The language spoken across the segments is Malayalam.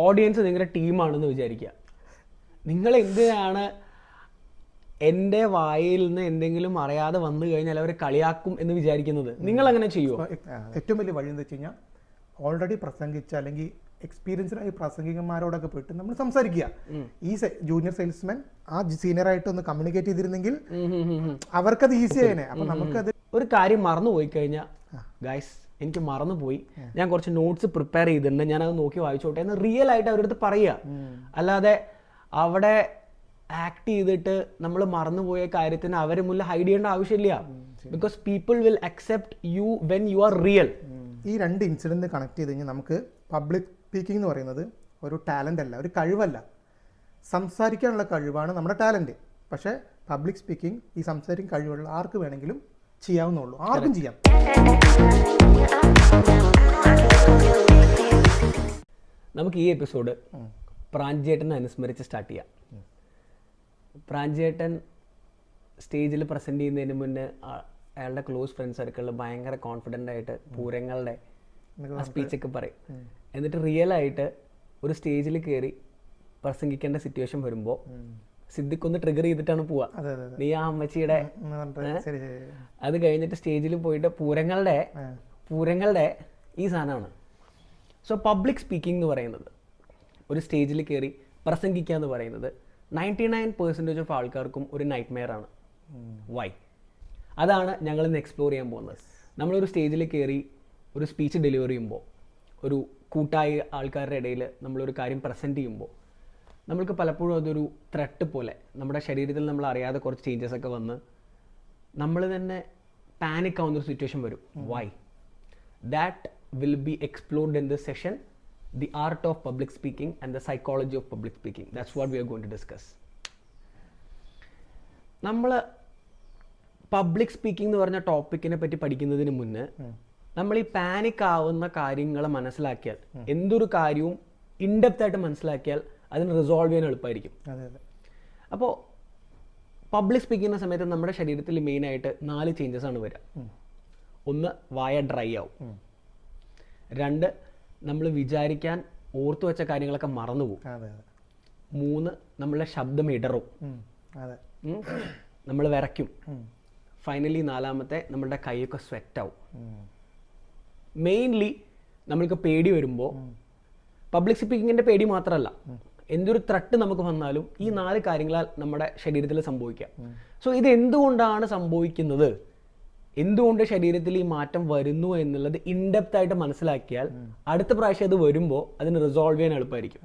ഓഡിയൻസ് നിങ്ങളുടെ ടീമാണെന്ന് വിചാരിക്കുക നിങ്ങൾ എന്തിനാണ് എന്റെ വായിൽ നിന്ന് എന്തെങ്കിലും അറിയാതെ വന്നു കഴിഞ്ഞാൽ അവർ കളിയാക്കും എന്ന് വിചാരിക്കുന്നത്? നിങ്ങൾ അങ്ങനെ ചെയ്യുമോ ഏറ്റവും വലിയ വഴി എന്താ വെച്ച് കഴിഞ്ഞാൽ ഓൾറെഡി പ്രസംഗിച്ച അല്ലെങ്കിൽ എക്സ്പീരിയൻസ്ഡായി പ്രസംഗികന്മാരോടൊക്കെ പോയിട്ട് നമ്മൾ സംസാരിക്കുക ഈ ജൂനിയർ സെയിൽസ്മാൻ ആ സീനിയറായിട്ട് ഒന്ന് കമ്മ്യൂണിക്കേറ്റ് ചെയ്തിരുന്നെങ്കിൽ അവർക്കത് ഈസി ആയനെ. അപ്പൊ നമുക്കത് ഒരു കാര്യം മറന്നു പോയി കഴിഞ്ഞാൽ ഗൈസ് എനിക്ക് മറന്നുപോയി. ഞാൻ കുറച്ച് നോട്ട്സ് പ്രിപ്പയർ ചെയ്തിട്ടുണ്ട്. ഞാൻ അത് നോക്കി വായിച്ചോട്ടെ എന്ന് റിയൽ ആയിട്ട് അവരുടെ അടുത്ത് പറയുക അല്ലാതെ അവിടെ ആക്ട് ചെയ്തിട്ട് നമ്മൾ മറന്നുപോയ കാര്യത്തിന് അവർ മുന്നിൽ ഹൈഡ് ചെയ്യേണ്ട ആവശ്യമില്ല. Because people will accept you when you are real ഈ രണ്ട് ഇൻസിഡന്റ് കണക്ട് ചെയ്ത് കഴിഞ്ഞാൽ നമുക്ക് പബ്ലിക് സ്പീക്കിംഗ് എന്ന് പറയുന്നത് ഒരു ടാലന്റ് അല്ല ഒരു കഴിവല്ല. സംസാരിക്കാനുള്ള കഴിവാണ് നമ്മുടെ ടാലന്റ് പക്ഷേ പബ്ലിക് സ്പീക്കിംഗ് ഈ സംസാരിക്കാൻ കഴിവുള്ള ആർക്ക് വേണമെങ്കിലും ചെയ്യാവുന്നുള്ളൂ ആർക്കും ചെയ്യാം. നമുക്ക് ഈ എപ്പിസോഡ് പ്രാഞ്ചേട്ടനെ അനുസ്മരിച്ച് സ്റ്റാർട്ട് ചെയ്യാം. പ്രാഞ്ചേട്ടൻ സ്റ്റേജിൽ പ്രസന്റ് ചെയ്യുന്നതിന് മുന്നേ അയാളുടെ ക്ലോസ് ഫ്രണ്ട്സ് സർക്കിളിൽ ഭയങ്കര കോൺഫിഡന്റ് ആയിട്ട് പൂരങ്ങളുടെ സ്പീച്ചൊക്കെ പറയും. എന്നിട്ട് റിയൽ ആയിട്ട് ഒരു സ്റ്റേജിൽ കയറി പ്രസംഗിക്കേണ്ട സിറ്റുവേഷൻ വരുമ്പോൾ സിദ്ദിഖ് ഒന്ന് ട്രിഗർ ചെയ്തിട്ടാണ് പോവാ. നീ ആ അമ്മച്ചിയുടെ അത് കഴിഞ്ഞിട്ട് സ്റ്റേജിൽ പോയിട്ട് പൂരങ്ങളുടെ പൂരങ്ങളുടെ ഈ സാധനമാണ്. സോ പബ്ലിക് സ്പീക്കിംഗ് എന്ന് പറയുന്നത് ഒരു സ്റ്റേജിൽ കയറി പ്രസംഗിക്കുക എന്ന് പറയുന്നത് നയന്റി നയൻ പെർസെന്റേജ് ഓഫ് ആൾക്കാർക്കും ഒരു നൈറ്റ് മെയർ ആണ്. വൈ അതാണ് ഞങ്ങൾ ഇന്ന് എക്സ്പ്ലോർ ചെയ്യാൻ പോകുന്നത്. നമ്മളൊരു സ്റ്റേജിൽ കയറി ഒരു സ്പീച്ച് ഡെലിവറി ചെയ്യുമ്പോൾ ഒരു കൂട്ടായ ആൾക്കാരുടെ ഇടയിൽ നമ്മളൊരു കാര്യം പ്രസന്റ് ചെയ്യുമ്പോൾ നമ്മൾക്ക് പലപ്പോഴും അതൊരു ത്രെട്ട് പോലെ നമ്മുടെ ശരീരത്തിൽ നമ്മൾ അറിയാതെ കുറച്ച് ചേഞ്ചസ് ഒക്കെ വന്ന് നമ്മൾ തന്നെ പാനിക് ആവുന്ന ഒരു സിറ്റുവേഷൻ വരും. Why that will be explored in this session the art of public speaking and the psychology of public speaking. That's what we are going to discuss. നമ്മൾ പബ്ലിക് സ്പീക്കിംഗ് എന്ന് പറഞ്ഞ ടോപ്പിക്കിനെ പറ്റി പഠിക്കുന്നതിന് മുന്നേ നമ്മൾ ഈ പാനിക് ആവുന്ന കാര്യങ്ങൾ മനസ്സിലാക്കിയാൽ എന്തൊരു കാര്യവും ഇൻഡെപ്ത് ആയിട്ട് മനസ്സിലാക്കിയാൽ അതിന് റിസോൾവ് ചെയ്യാൻ എളുപ്പമായിരിക്കും. അപ്പോൾ പബ്ലിക് സ്പീക്ക് ചെയ്യുന്ന സമയത്ത് നമ്മുടെ ശരീരത്തിൽ മെയിനായിട്ട് നാല് ചേഞ്ചസ് ആണ് വരിക. ഒന്ന് വായ ഡ്രൈ ആവും. രണ്ട് നമ്മൾ വിചാരിക്കാൻ ഓർത്തു വെച്ച കാര്യങ്ങളൊക്കെ മറന്നു പോകും അതെ അതെ. മൂന്ന് നമ്മളുടെ ശബ്ദം ഇടറും. നമ്മൾ വിറയ്ക്കും. ഫൈനലി നാലാമത്തെ നമ്മളുടെ കൈയൊക്കെ സ്വെറ്റ് ആവും. മെയിൻലി നമ്മൾക്ക് പേടി വരുമ്പോൾ പബ്ലിക് സ്പീക്കിങ്ങിന്റെ പേടി മാത്രമല്ല എന്തൊരു ത്രട്ട് നമുക്ക് വന്നാലും ഈ നാല് കാര്യങ്ങളാൽ നമ്മുടെ ശരീരത്തിൽ സംഭവിക്കാം. സോ ഇത് എന്തുകൊണ്ടാണ് സംഭവിക്കുന്നത്? എന്തുകൊണ്ട് ശരീരത്തിൽ ഈ മാറ്റം വരുന്നു എന്നുള്ളത് ഇൻഡെപ്ത് ആയിട്ട് മനസ്സിലാക്കിയാൽ അടുത്ത പ്രാവശ്യം അത് വരുമ്പോൾ അതിന് റിസോൾവ് ചെയ്യാൻ എളുപ്പമായിരിക്കും.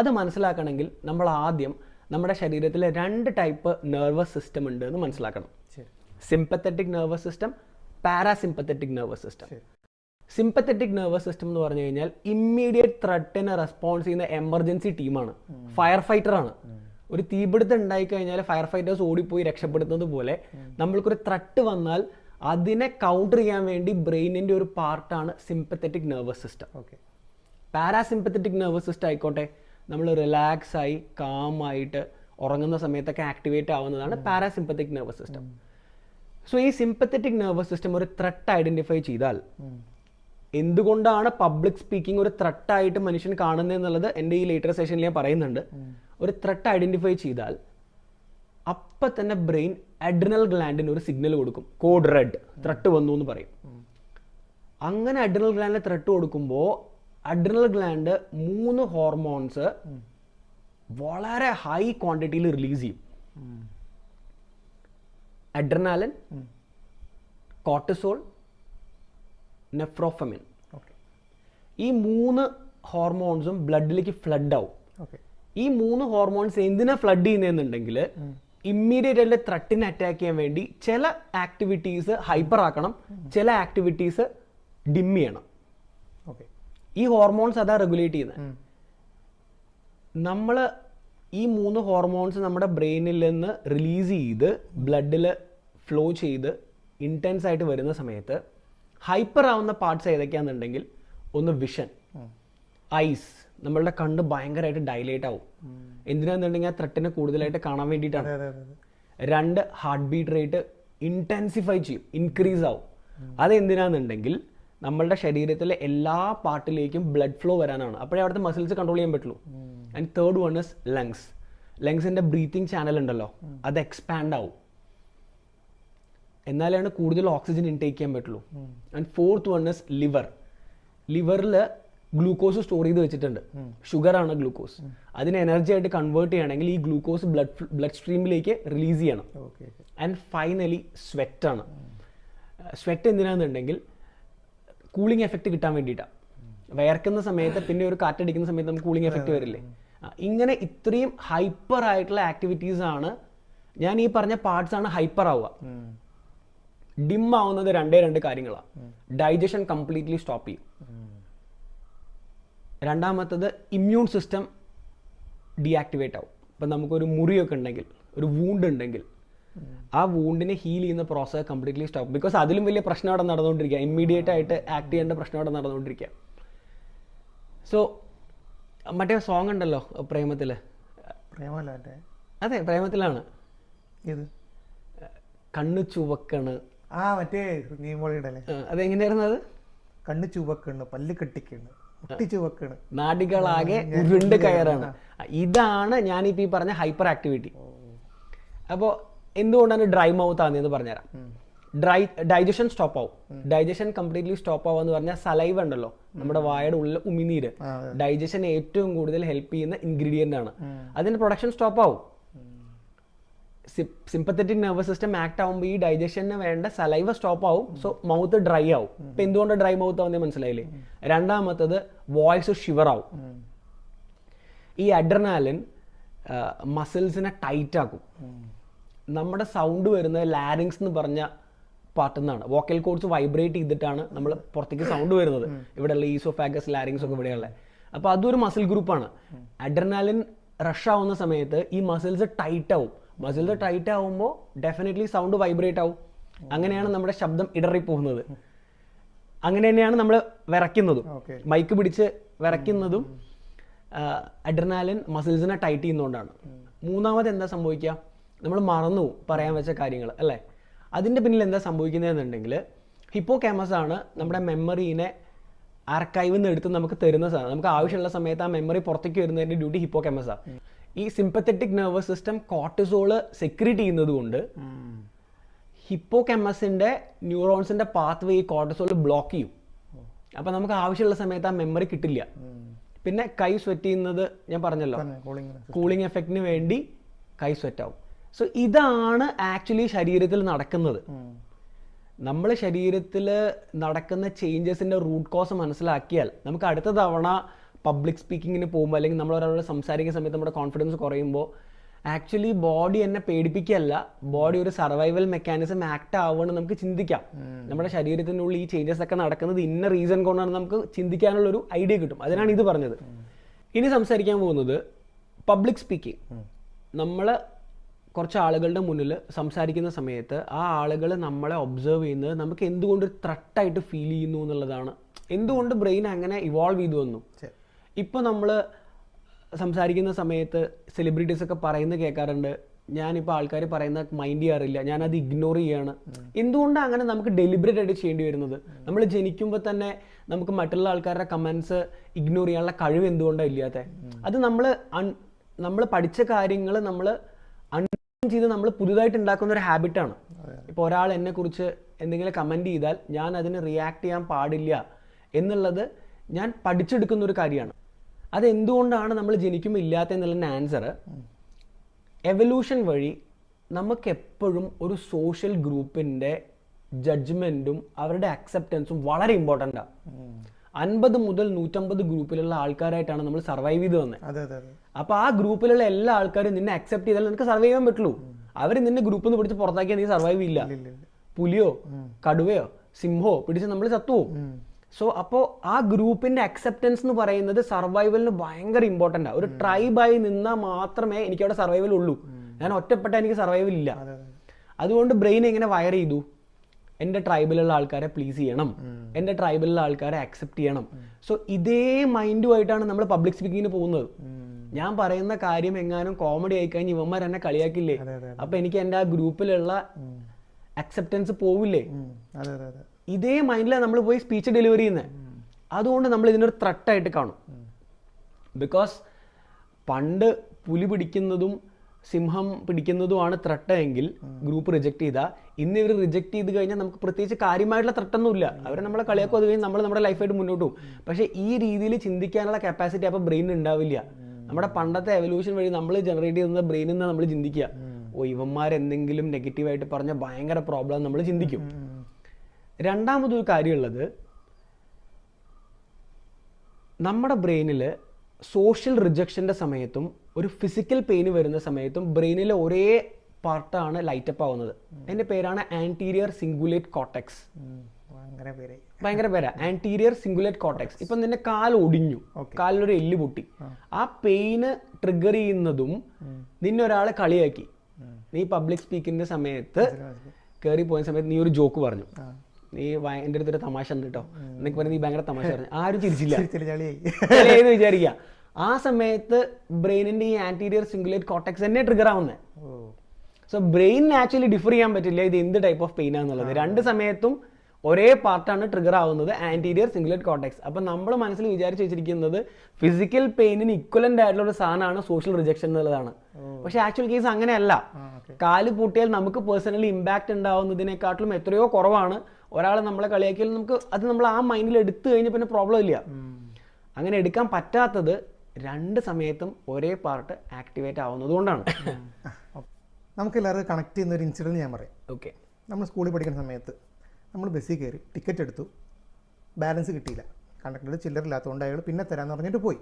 അതെ മനസ്സിലാക്കണമെങ്കിൽ നമ്മൾ ആദ്യം നമ്മുടെ ശരീരത്തിൽ രണ്ട് ടൈപ്പ് നെർവസ് സിസ്റ്റം ഉണ്ട് എന്ന് മനസ്സിലാക്കണം. Sympathetic nervous system parasympathetic nervous system sympathetic nervous system എന്ന് പറഞ്ഞു കഴിഞ്ഞാൽ ഇമ്മീഡിയറ്റ് ത്രട്ടിന് റെസ്പോൺസ് ചെയ്യുന്ന എമർജൻസി ടീമാണ് ഫയർ ഫൈറ്റർ ആണ്. ഒരു തീപിടുത്തം ഉണ്ടായി കഴിഞ്ഞാൽ ഫയർ ഫൈറ്റേഴ്സ് ഓടിപ്പോയി രക്ഷപ്പെടുന്നത് പോലെ നമ്മൾക്കൊരു ത്രട്ട് വന്നാൽ അതിനെ കൗണ്ടർ ചെയ്യാൻ വേണ്ടി ബ്രെയിനിന്റെ ഒരു പാർട്ടാണ് sympathetic nervous system okay parasympathetic nervous system ആയിക്കോട്ടെ നമ്മൾ റിലാക്സ് ആയി കാം ആയിട്ട് ഉറങ്ങുന്ന സമയത്തൊക്കെ ആക്ടിവേറ്റ് ആവുന്നതാണ് പാരാസിമ്പത്തറ്റിക് നെർവസ് സിസ്റ്റം സോ ഈ സിമ്പത്തറ്റിക് നെർവസ് സിസ്റ്റം ഒരു ത്രട്ട് ഐഡന്റിഫൈ ചെയ്താൽ എന്തുകൊണ്ടാണ് പബ്ലിക് സ്പീക്കിംഗ് ഒരു ത്രട്ടായിട്ട് മനുഷ്യൻ കാണുന്നത് എന്നുള്ളത് എന്റെ ഈ ലേറ്റർ സെഷനിൽ ഞാൻ പറയുന്നുണ്ട്. ഒരു ത്രട്ട് ഐഡന്റിഫൈ ചെയ്താൽ അപ്പം തന്നെ ബ്രെയിൻ അഡ്രിനൽ ഗ്ലാൻഡിന് ഒരു സിഗ്നൽ കൊടുക്കും. കോഡ് റെഡ് ത്രട്ട് വന്നു എന്ന് പറയും. അങ്ങനെ അഡ്രിനൽ ഗ്ലാൻഡിന് ത്രട്ട് കൊടുക്കുമ്പോൾ അഡ്രിനൽ ഗ്ലാൻഡ് മൂന്ന് ഹോർമോൺസ് വളരെ ഹൈ ക്വാണ്ടിറ്റിയിൽ റിലീസ് ചെയ്യും. അഡ്രനാലൻ കോർട്ടിസോൾ നെഫ്രോഫമിൻ ഈ മൂന്ന് ഹോർമോൺസും ബ്ലഡിലേക്ക് ഫ്ലഡ് ആവും. ഓക്കെ ഈ മൂന്ന് ഹോർമോൺസ് എന്തിനാ ഫ്ലഡ് ചെയ്യുന്നതെന്നുണ്ടെങ്കിൽ ഇമ്മീഡിയറ്റ് ആയിട്ട് ത്രട്ടിനെ അറ്റാക്ക് ചെയ്യാൻ വേണ്ടി ചില ആക്ടിവിറ്റീസ് ഹൈപ്പർ ആക്കണം ചില ആക്ടിവിറ്റീസ് ഡിം ചെയ്യണം. ഓക്കെ ഈ ഹോർമോൺസ് അതാ റെഗുലേറ്റ് ചെയ്യുന്നത് നമ്മൾ ഈ മൂന്ന് ഹോർമോൺസ് നമ്മുടെ ബ്രെയിനിൽ നിന്ന് റിലീസ് ചെയ്ത് ബ്ലഡിൽ ഫ്ലോ ചെയ്ത് ഇന്റൻസ് ആയിട്ട് വരുന്ന സമയത്ത് ഹൈപ്പർ ആവുന്ന പാർട്സ് ഏതൊക്കെയാണെന്നുണ്ടെങ്കിൽ ഒന്ന് വിഷൻ ഐസ്. നമ്മളുടെ കണ്ണ് ഭയങ്കരമായിട്ട് ഡൈലേറ്റ് ആവും. എന്തിനാണെന്നുണ്ടെങ്കിൽ ആ ത്രെട്ടിനെ കൂടുതലായിട്ട് കാണാൻ വേണ്ടിയിട്ടാണ്. രണ്ട് ഹാർട്ട് ബീറ്റ് റേറ്റ് ഇന്റൻസിഫൈ ചെയ്യും ഇൻക്രീസ് ആവും. അതെന്തിനാണെന്നുണ്ടെങ്കിൽ നമ്മളുടെ ശരീരത്തിലെ എല്ലാ പാർട്ടിലേക്കും ബ്ലഡ് ഫ്ലോ വരാനാണ്. അപ്പോഴേ അവിടുത്തെ മസിൽസ് കൺട്രോൾ ചെയ്യാൻ പറ്റുള്ളൂ. And third one is lungs ലങ്സിന്റെ breathing channel ഉണ്ടല്ലോ അത് എക്സ്പാൻഡ് ആവും. എന്നാലാണ് കൂടുതൽ ഓക്സിജൻ ഇൻടേക്ക് ചെയ്യാൻ പറ്റുള്ളൂ. And fourth one is liver ലിവറിൽ glucose store ചെയ്ത് വെച്ചിട്ടുണ്ട്. ഷുഗർ ആണ് ഗ്ലൂക്കോസ്. അതിനെ എനർജി ആയിട്ട് കൺവേർട്ട് ചെയ്യണമെങ്കിൽ ഈ ഗ്ലൂക്കോസ് ബ്ലഡ് ബ്ലഡ് സ്ട്രീമിലേക്ക് റിലീസ് ചെയ്യണം. ആൻഡ് ഫൈനലി സ്വെറ്റാണ് സ്വെറ്റ് എന്തിനാണെന്നുണ്ടെങ്കിൽ കൂളിംഗ് എഫക്റ്റ് കിട്ടാൻ വേണ്ടിയിട്ടാണ് വയർക്കുന്ന സമയത്ത് പിന്നെ ഒരു കാറ്റടിക്കുന്ന സമയത്ത് നമുക്ക് കൂളിംഗ് എഫക്റ്റ് വരില്ലേ? ഇങ്ങനെ ഇത്രയും ഹൈപ്പർ ആയിട്ടുള്ള ആക്ടിവിറ്റീസ് ആണ് ഞാൻ ഈ പറഞ്ഞ പാർട്സ് ആണ് ഹൈപ്പർ ആവുക. ഡിം ആവുന്നത് രണ്ടേ രണ്ട് കാര്യങ്ങളാണ് ഡൈജഷൻ കംപ്ലീറ്റ്ലി സ്റ്റോപ്പ് ചെയ്യും. രണ്ടാമത്തത് ഇമ്മ്യൂൺ സിസ്റ്റം ഡീആക്ടിവേറ്റ് ആവും. ഇപ്പം നമുക്കൊരു മുറിയൊക്കെ ഉണ്ടെങ്കിൽ ഒരു വൂണ്ട് ഉണ്ടെങ്കിൽ ആ വൂണ്ടിനെ ഹീൽ ചെയ്യുന്ന പ്രോസസ് കംപ്ലീറ്റ്ലി സ്റ്റോപ്പ് ബിക്കോസ് അതിലും വലിയ പ്രശ്നം അവിടെ നടന്നുകൊണ്ടിരിക്കുക. ഇമ്മീഡിയറ്റ് ആയിട്ട് ആക്ട് ചെയ്യേണ്ട പ്രശ്നം അവിടെ നടന്നുകൊണ്ടിരിക്കുക. സോ മറ്റേ സോങ് ഉണ്ടല്ലോ പ്രേമത്തിൽ പ്രേമല്ല അതെ പ്രേമത്തിലാണ്. കണ്ണു ചുവക്കണ്. ആ മറ്റേ നീമോളിയുടെ അതെങ്ങനെയായിരുന്നു അത്? കണ്ണ് ചുവക്കണ് പല്ല് കെട്ടിക്കണ്. നാടികളാകെ ഉരുണ്ട് കയറാണ്. ഇതാണ് ഞാനിപ്പോൾ ഈ പറഞ്ഞ ഹൈപ്പർ ആക്ടിവിറ്റി. അപ്പോൾ എന്തുകൊണ്ടാണ് ഡ്രൈ മൗത്ത് ആണെന്ന് പറഞ്ഞുതരാം. ഡ്രൈ ഡൈജഷൻ സ്റ്റോപ്പ് ആവും ഡൈജഷൻ കംപ്ലീറ്റ്ലി സ്റ്റോപ്പ് ആവുക എന്ന് പറഞ്ഞാൽ സലൈവ് ഉണ്ടല്ലോ. നമ്മുടെ വായുടെ ഉള്ളിൽ ഉമിനീര്. ഡൈജഷൻ ഏറ്റവും കൂടുതൽ ഹെൽപ്പ് ചെയ്യുന്ന ഇൻഗ്രീഡിയന്റ് ആണ്. അതിന്റെ പ്രൊഡക്ഷൻ സ്റ്റോപ്പ് ആവും സിമ്പത്തറ്റിക് നെർവസ് സിസ്റ്റം ആക്ട് ആവുമ്പോൾ ഈ ഡൈജഷന് വേണ്ട സലൈവ സ്റ്റോപ്പ് ആവും. സോ മൗത്ത് ഡ്രൈ ആവും. ഇപ്പൊ എന്തുകൊണ്ട് ഡ്രൈ മൗത്ത് ആവുന്നേ മനസ്സിലായില്ലേ? രണ്ടാമത്തത് വോയിസ് ഷിവർ ആവും. ഈ അഡ്രനാലിൻ മസിൽസിനെ ടൈറ്റ് ആക്കും. നമ്മുടെ സൗണ്ട് വരുന്നത് ലാരിങ്സ് എന്ന് പറഞ്ഞ പാർട്ടിൽ നിന്നാണ് വോക്കൽ കോഡ്സ് വൈബ്രേറ്റ് ചെയ്തിട്ടാണ് നമ്മൾ പുറത്തേക്ക് സൗണ്ട് വരുന്നത്. ഇവിടെയുള്ള ഈസോഫാഗസ് ലാരിങ്സ് ഒക്കെ ഇവിടെയുള്ള. അപ്പോൾ അതൊരു മസിൽ ഗ്രൂപ്പാണ് അഡ്രനാലിൻ റഷ് ആവുന്ന സമയത്ത് ഈ മസിൽസ് ടൈറ്റ് ആവും. മസിൽസ് ടൈറ്റ് ആവുമ്പോൾ ഡെഫിനറ്റ്ലി സൗണ്ട് വൈബ്രേറ്റ് ആവും. അങ്ങനെയാണ് നമ്മുടെ ശബ്ദം ഇടറി പോകുന്നത് അങ്ങനെ തന്നെയാണ് നമ്മൾ വിറയ്ക്കുന്നതും. മൈക്ക് പിടിച്ച് വിറയ്ക്കുന്നതും അഡ്രനാലിൻ മസിൽസിനെ ടൈറ്റ് ചെയ്യുന്നതുകൊണ്ടാണ്. മൂന്നാമത് എന്താ സംഭവിക്കുക? നമ്മൾ മറന്നു പറയാൻ വെച്ച കാര്യങ്ങൾ അല്ലേ? അതിന്റെ പിന്നിൽ എന്താ സംഭവിക്കുന്നതെന്നുണ്ടെങ്കിൽ ഹിപ്പോ ക്യാമസ് ആണ് നമ്മുടെ മെമ്മറീനെ ആർക്കൈവിൽ നിന്ന് എടുത്ത് നമുക്ക് തരുന്ന സാധനം. നമുക്ക് ആവശ്യമുള്ള സമയത്ത് ആ മെമ്മറി പുറത്തേക്ക് വരുന്നതിന്റെ ഡ്യൂട്ടി ഹിപ്പോ ക്യാമസാണ് ഈ sympathetic nervous system cortisol secrete ചെയ്യുന്നത് കൊണ്ട് ഹിപ്പോ കെമസിന്റെ ന്യൂറോൺസിന്റെ പാത്ത് വേ ഈ കോർട്ടിസോൾ ബ്ലോക്ക് ചെയ്യും. അപ്പൊ നമുക്ക് ആവശ്യമുള്ള സമയത്ത് ആ മെമ്മറി കിട്ടില്ല. പിന്നെ കൈ സ്വെറ്റ് ചെയ്യുന്നത് ഞാൻ പറഞ്ഞല്ലോ. കൂളിംഗ് എഫക്റ്റിന് വേണ്ടി കൈ സ്വെറ്റ് ആവും. സോ ഇതാണ് ആക്ച്വലി ശരീരത്തിൽ നടക്കുന്നത്. നമ്മൾ ശരീരത്തിൽ നടക്കുന്ന ചേഞ്ചസിന്റെ റൂട്ട് കോസ് മനസ്സിലാക്കിയാൽ നമുക്ക് അടുത്ത തവണ പബ്ലിക് സ്പീക്കിങ്ങിന് പോകുമ്പോൾ അല്ലെങ്കിൽ നമ്മൾ ഒരാളോട് സംസാരിക്കുന്ന സമയത്ത് നമ്മുടെ കോൺഫിഡൻസ് കുറയുമ്പോൾ ആക്ച്വലി ബോഡി എന്നെ പേടിപ്പിക്കുകയല്ല. ബോഡി ഒരു സർവൈവൽ മെക്കാനിസം ആക്ട് ആവുമെന്ന് നമുക്ക് ചിന്തിക്കാം. നമ്മുടെ ശരീരത്തിനുള്ളിൽ ഈ ചേഞ്ചസ് ഒക്കെ നടക്കുന്നത് ഇന്ന റീസൺ കൊണ്ടാണ് നമുക്ക് ചിന്തിക്കാനുള്ള ഒരു ഐഡിയ കിട്ടും. അതിനാണ് ഇത് പറഞ്ഞത്. ഇനി സംസാരിക്കാൻ പോകുന്നത് പബ്ലിക് സ്പീക്കിംഗ് നമ്മൾ കുറച്ച് ആളുകളുടെ മുന്നിൽ സംസാരിക്കുന്ന സമയത്ത് ആ ആളുകൾ നമ്മളെ ഒബ്സർവ് ചെയ്യുന്നത് നമുക്ക് എന്തുകൊണ്ട് ത്രട്ടായിട്ട് ഫീൽ ചെയ്യുന്നു എന്നുള്ളതാണ്. എന്തുകൊണ്ട് ബ്രെയിൻ അങ്ങനെ ഇവോൾവ് ചെയ്തു വന്നു? ഇപ്പോൾ നമ്മൾ സംസാരിക്കുന്ന സമയത്ത് സെലിബ്രിറ്റീസ് ഒക്കെ പറയുന്നത് കേൾക്കാറുണ്ട് ഞാനിപ്പോൾ ആൾക്കാർ പറയുന്ന മൈൻഡ് ചെയ്യാറില്ല. ഞാനത് ഇഗ്നോർ ചെയ്യാണ്. എന്തുകൊണ്ടാണ് അങ്ങനെ നമുക്ക് ഡെലിബറേറ്റ് ആയിട്ട് ചെയ്യേണ്ടി വരുന്നത്? നമ്മൾ ജനിക്കുമ്പോൾ തന്നെ നമുക്ക് മറ്റുള്ള ആൾക്കാരുടെ കമൻസ് ഇഗ്നോർ ചെയ്യാനുള്ള കഴിവ് എന്തുകൊണ്ടാണ് ഇല്ലാത്ത? അത് നമ്മൾ നമ്മൾ പഠിച്ച കാര്യങ്ങൾ നമ്മൾ ചെയ്ത് നമ്മൾ പുതുതായിട്ട് ഉണ്ടാക്കുന്ന ഒരു ഹാബിറ്റാണ് ഇപ്പോൾ ഒരാൾ എന്നെ കുറിച്ച് എന്തെങ്കിലും കമന്റ് ചെയ്താൽ ഞാൻ അതിന് റിയാക്ട് ചെയ്യാൻ പാടില്ല എന്നുള്ളത് ഞാൻ പഠിച്ചെടുക്കുന്ന ഒരു കാര്യമാണ്. അതെന്തുകൊണ്ടാണ് നമ്മൾ ജനിക്കുമ്പോൾ ഇല്ലാത്ത എന്നുള്ളതിന്റെ ആൻസർ എവല്യൂഷൻ വഴി നമുക്കെപ്പോഴും ഒരു സോഷ്യൽ ഗ്രൂപ്പിന്റെ ജഡ്ജ്മെന്റും അവരുടെ അക്സെപ്റ്റൻസും വളരെ ഇമ്പോർട്ടന്റാണ് അൻപത് മുതൽ നൂറ്റമ്പത് ഗ്രൂപ്പിലുള്ള ആൾക്കാരായിട്ടാണ് നമ്മൾ സർവൈവ് ചെയ്ത് വന്നത് അപ്പൊ ആ ഗ്രൂപ്പിലുള്ള എല്ലാ ആൾക്കാരും നിന്നെ അക്സെപ്റ്റ് ചെയ്താൽ നിനക്ക് സർവൈവ് ചെയ്യാൻ പറ്റുള്ളൂ. അവർ നിന്നെ ഗ്രൂപ്പിൽ നിന്ന് പിടിച്ച് പുറത്താക്കിയാൽ നീ സർവൈവ് ചെയ്യില്ല. ഇല്ല പുലിയോ കടുവയോ സിംഹോ പിടിച്ച് നമ്മൾ ചത്തുപോകും. സോ അപ്പോൾ ആ ഗ്രൂപ്പിന്റെ അക്സെപ്റ്റൻസ് എന്ന് പറയുന്നത് സർവൈവലിന് ഭയങ്കര ഇമ്പോർട്ടന്റ് ആണ് ഒരു ട്രൈബായി നിന്നാൽ മാത്രമേ എനിക്ക് അവിടെ സർവൈവൽ ഉള്ളൂ ഞാൻ ഒറ്റപ്പെട്ട എനിക്ക് സർവൈവൽ ഇല്ല. അതെ അതെ. അതുകൊണ്ട് ബ്രെയിൻ എങ്ങനെ വയർ ചെയ്തു? എന്റെ ട്രൈബിലുള്ള ആൾക്കാരെ പ്ലീസ് ചെയ്യണം. എന്റെ ട്രൈബിലുള്ള ആൾക്കാരെ അക്സെപ്റ്റ് ചെയ്യണം. സോ ഇതേ മൈൻഡുമായിട്ടാണ് നമ്മൾ പബ്ലിക് സ്പീക്കിങ്ങിന് പോകുന്നത്. ഞാൻ പറയുന്ന കാര്യം എങ്ങാനും കോമഡി ആയി കഴിഞ്ഞ് ഇവന്മാർ എന്നെ കളിയാക്കില്ലേ? അപ്പൊ എനിക്ക് എന്റെ ആ ഗ്രൂപ്പിലുള്ള അക്സെപ്റ്റൻസ് പോവില്ലേ? ഇതേ മൈൻഡിലാണ് നമ്മൾ പോയി സ്പീച്ച് ഡെലിവറി ചെയ്യുന്നത് അതുകൊണ്ട് നമ്മൾ ഇതിനൊരു ത്രട്ടായിട്ട് കാണും. ബിക്കോസ് പണ്ട് പുലി പിടിക്കുന്നതും സിംഹം പിടിക്കുന്നതുമാണ് ത്രട്ട എങ്കിൽ ഗ്രൂപ്പ് റിജക്ട് ചെയ്താൽ ഇന്ന് ഇവർ റിജക്ട് ചെയ്ത് കഴിഞ്ഞാൽ നമുക്ക് പ്രത്യേകിച്ച് കാര്യമായിട്ടുള്ള ത്രട്ടൊന്നുമില്ല അവർ നമ്മളെ കളിയാക്കും. അത് കഴിഞ്ഞ് നമ്മൾ നമ്മുടെ ലൈഫായിട്ട് മുന്നോട്ട് പോകും. പക്ഷേ ഈ രീതിയിൽ ചിന്തിക്കാനുള്ള കപ്പാസിറ്റി അപ്പോൾ ബ്രെയിൻ ഉണ്ടാവില്ല നമ്മുടെ പണ്ടത്തെ എവല്യൂഷൻ വഴി നമ്മൾ ജനറേറ്റ് ചെയ്യുന്ന ബ്രെയിനിൽ നിന്ന് നമ്മൾ ചിന്തിക്കുക ഓ ഇവന്മാർ എന്തെങ്കിലും നെഗറ്റീവായിട്ട് പറഞ്ഞാൽ ഭയങ്കര പ്രോബ്ലം നമ്മൾ ചിന്തിക്കും. രണ്ടാമതൊരു കാര്യമുള്ളത് നമ്മുടെ ബ്രെയിനിൽ സോഷ്യൽ റിജക്ഷന്റെ സമയത്തും ഒരു ഫിസിക്കൽ പെയിൻ വരുന്ന സമയത്തും ബ്രെയിനിലെ ഒരേ പാർട്ടാണ് ലൈറ്റപ്പ് ആവുന്നത്. അതിന്റെ പേരാണ് ആന്റീരിയർ സിംഗുലേറ്റ് കോട്ടക്സ് ഭയങ്കര പേരാ. ആന്റീരിയർ സിംഗുലേറ്റ് കോട്ടക്സ് ഇപ്പം നിന്റെ കാൽ ഒടിഞ്ഞു. കാലിലൊരു എല്ല് പൊട്ടി. ആ. പെയിന് ട്രിഗർ ചെയ്യുന്നതും നിന്നെ ഒരാളെ കളിയാക്കി. നീ പബ്ലിക് സ്പീക്കിങ്ങിന്റെ സമയത്ത് കയറി പോയ സമയത്ത് നീ ഒരു ജോക്ക് പറഞ്ഞു. നീ എന്റെ എന്റെ അടുത്തൊരു തമാശ ഉണ്ട് കേട്ടോ എന്നൊക്കെ പറഞ്ഞ് നീ ഭയങ്കര തമാശ പറഞ്ഞു. ആരും ചിരിച്ചില്ല. ഏത് വിചാരിക്കുക ആ സമയത്ത് ബ്രെയിനിന്റെ ഈ ആന്റീരിയർ സിംഗുലേറ്റ് കോട്ടക്സ് തന്നെ ട്രിഗർ ആവുന്നത് സോ ബ്രെയിൻ ആക്ച്വലി ഡിഫർ ചെയ്യാൻ പറ്റില്ല ഇത് എന്ത് ടൈപ്പ് ഓഫ് പെയിൻ ആണെന്നുള്ളത് രണ്ട് സമയത്തും ഒരേ പാർട്ടാണ് ട്രിഗർ ആവുന്നത് ആന്റീരിയർ സിംഗുലേറ്റ് കോട്ടക്സ് അപ്പം നമ്മൾ മനസ്സിൽ വിചാരിച്ചു വെച്ചിരിക്കുന്നത് ഫിസിക്കൽ പെയിനിന് ഇക്വലന്റ് ആയിട്ടുള്ള ഒരു സാധനമാണ് സോഷ്യൽ റിജക്ഷൻ എന്നുള്ളതാണ്. പക്ഷെ ആക്ച്വൽ കേസ് അങ്ങനെയല്ല. കാൽ പൂട്ടിയാൽ നമുക്ക് പേഴ്സണലി ഇമ്പാക്ട് ഉണ്ടാവുന്നതിനെക്കാട്ടിലും എത്രയോ കുറവാണ്. ഒരാൾ നമ്മളെ കളിയാക്കിയാൽ നമുക്ക് അത് നമ്മൾ ആ മൈൻഡിൽ എടുത്തു കഴിഞ്ഞാൽ പിന്നെ പ്രോബ്ലം ഇല്ല. അങ്ങനെ എടുക്കാൻ പറ്റാത്തത് രണ്ട് സമയത്തും ഒരേ പാർട്ട് ആക്ടിവേറ്റ് ആവുന്നത് കൊണ്ടാണ്. നമുക്ക് എല്ലാവർക്കും കണക്ട് ചെയ്യുന്ന ഒരു ഇൻസിഡന്റ് ഞാൻ പറയാം. ഓക്കെ നമ്മൾ സ്കൂളിൽ പഠിക്കുന്ന സമയത്ത് നമ്മൾ ബസ്സിൽ കയറി ടിക്കറ്റ് എടുത്തു ബാലൻസ് കിട്ടിയില്ല. കണ്ടക്ടർ ചില്ലറില്ലാത്തതുകൊണ്ട് അയാൾ പിന്നെ തരാമെന്ന് പറഞ്ഞിട്ട് പോയി.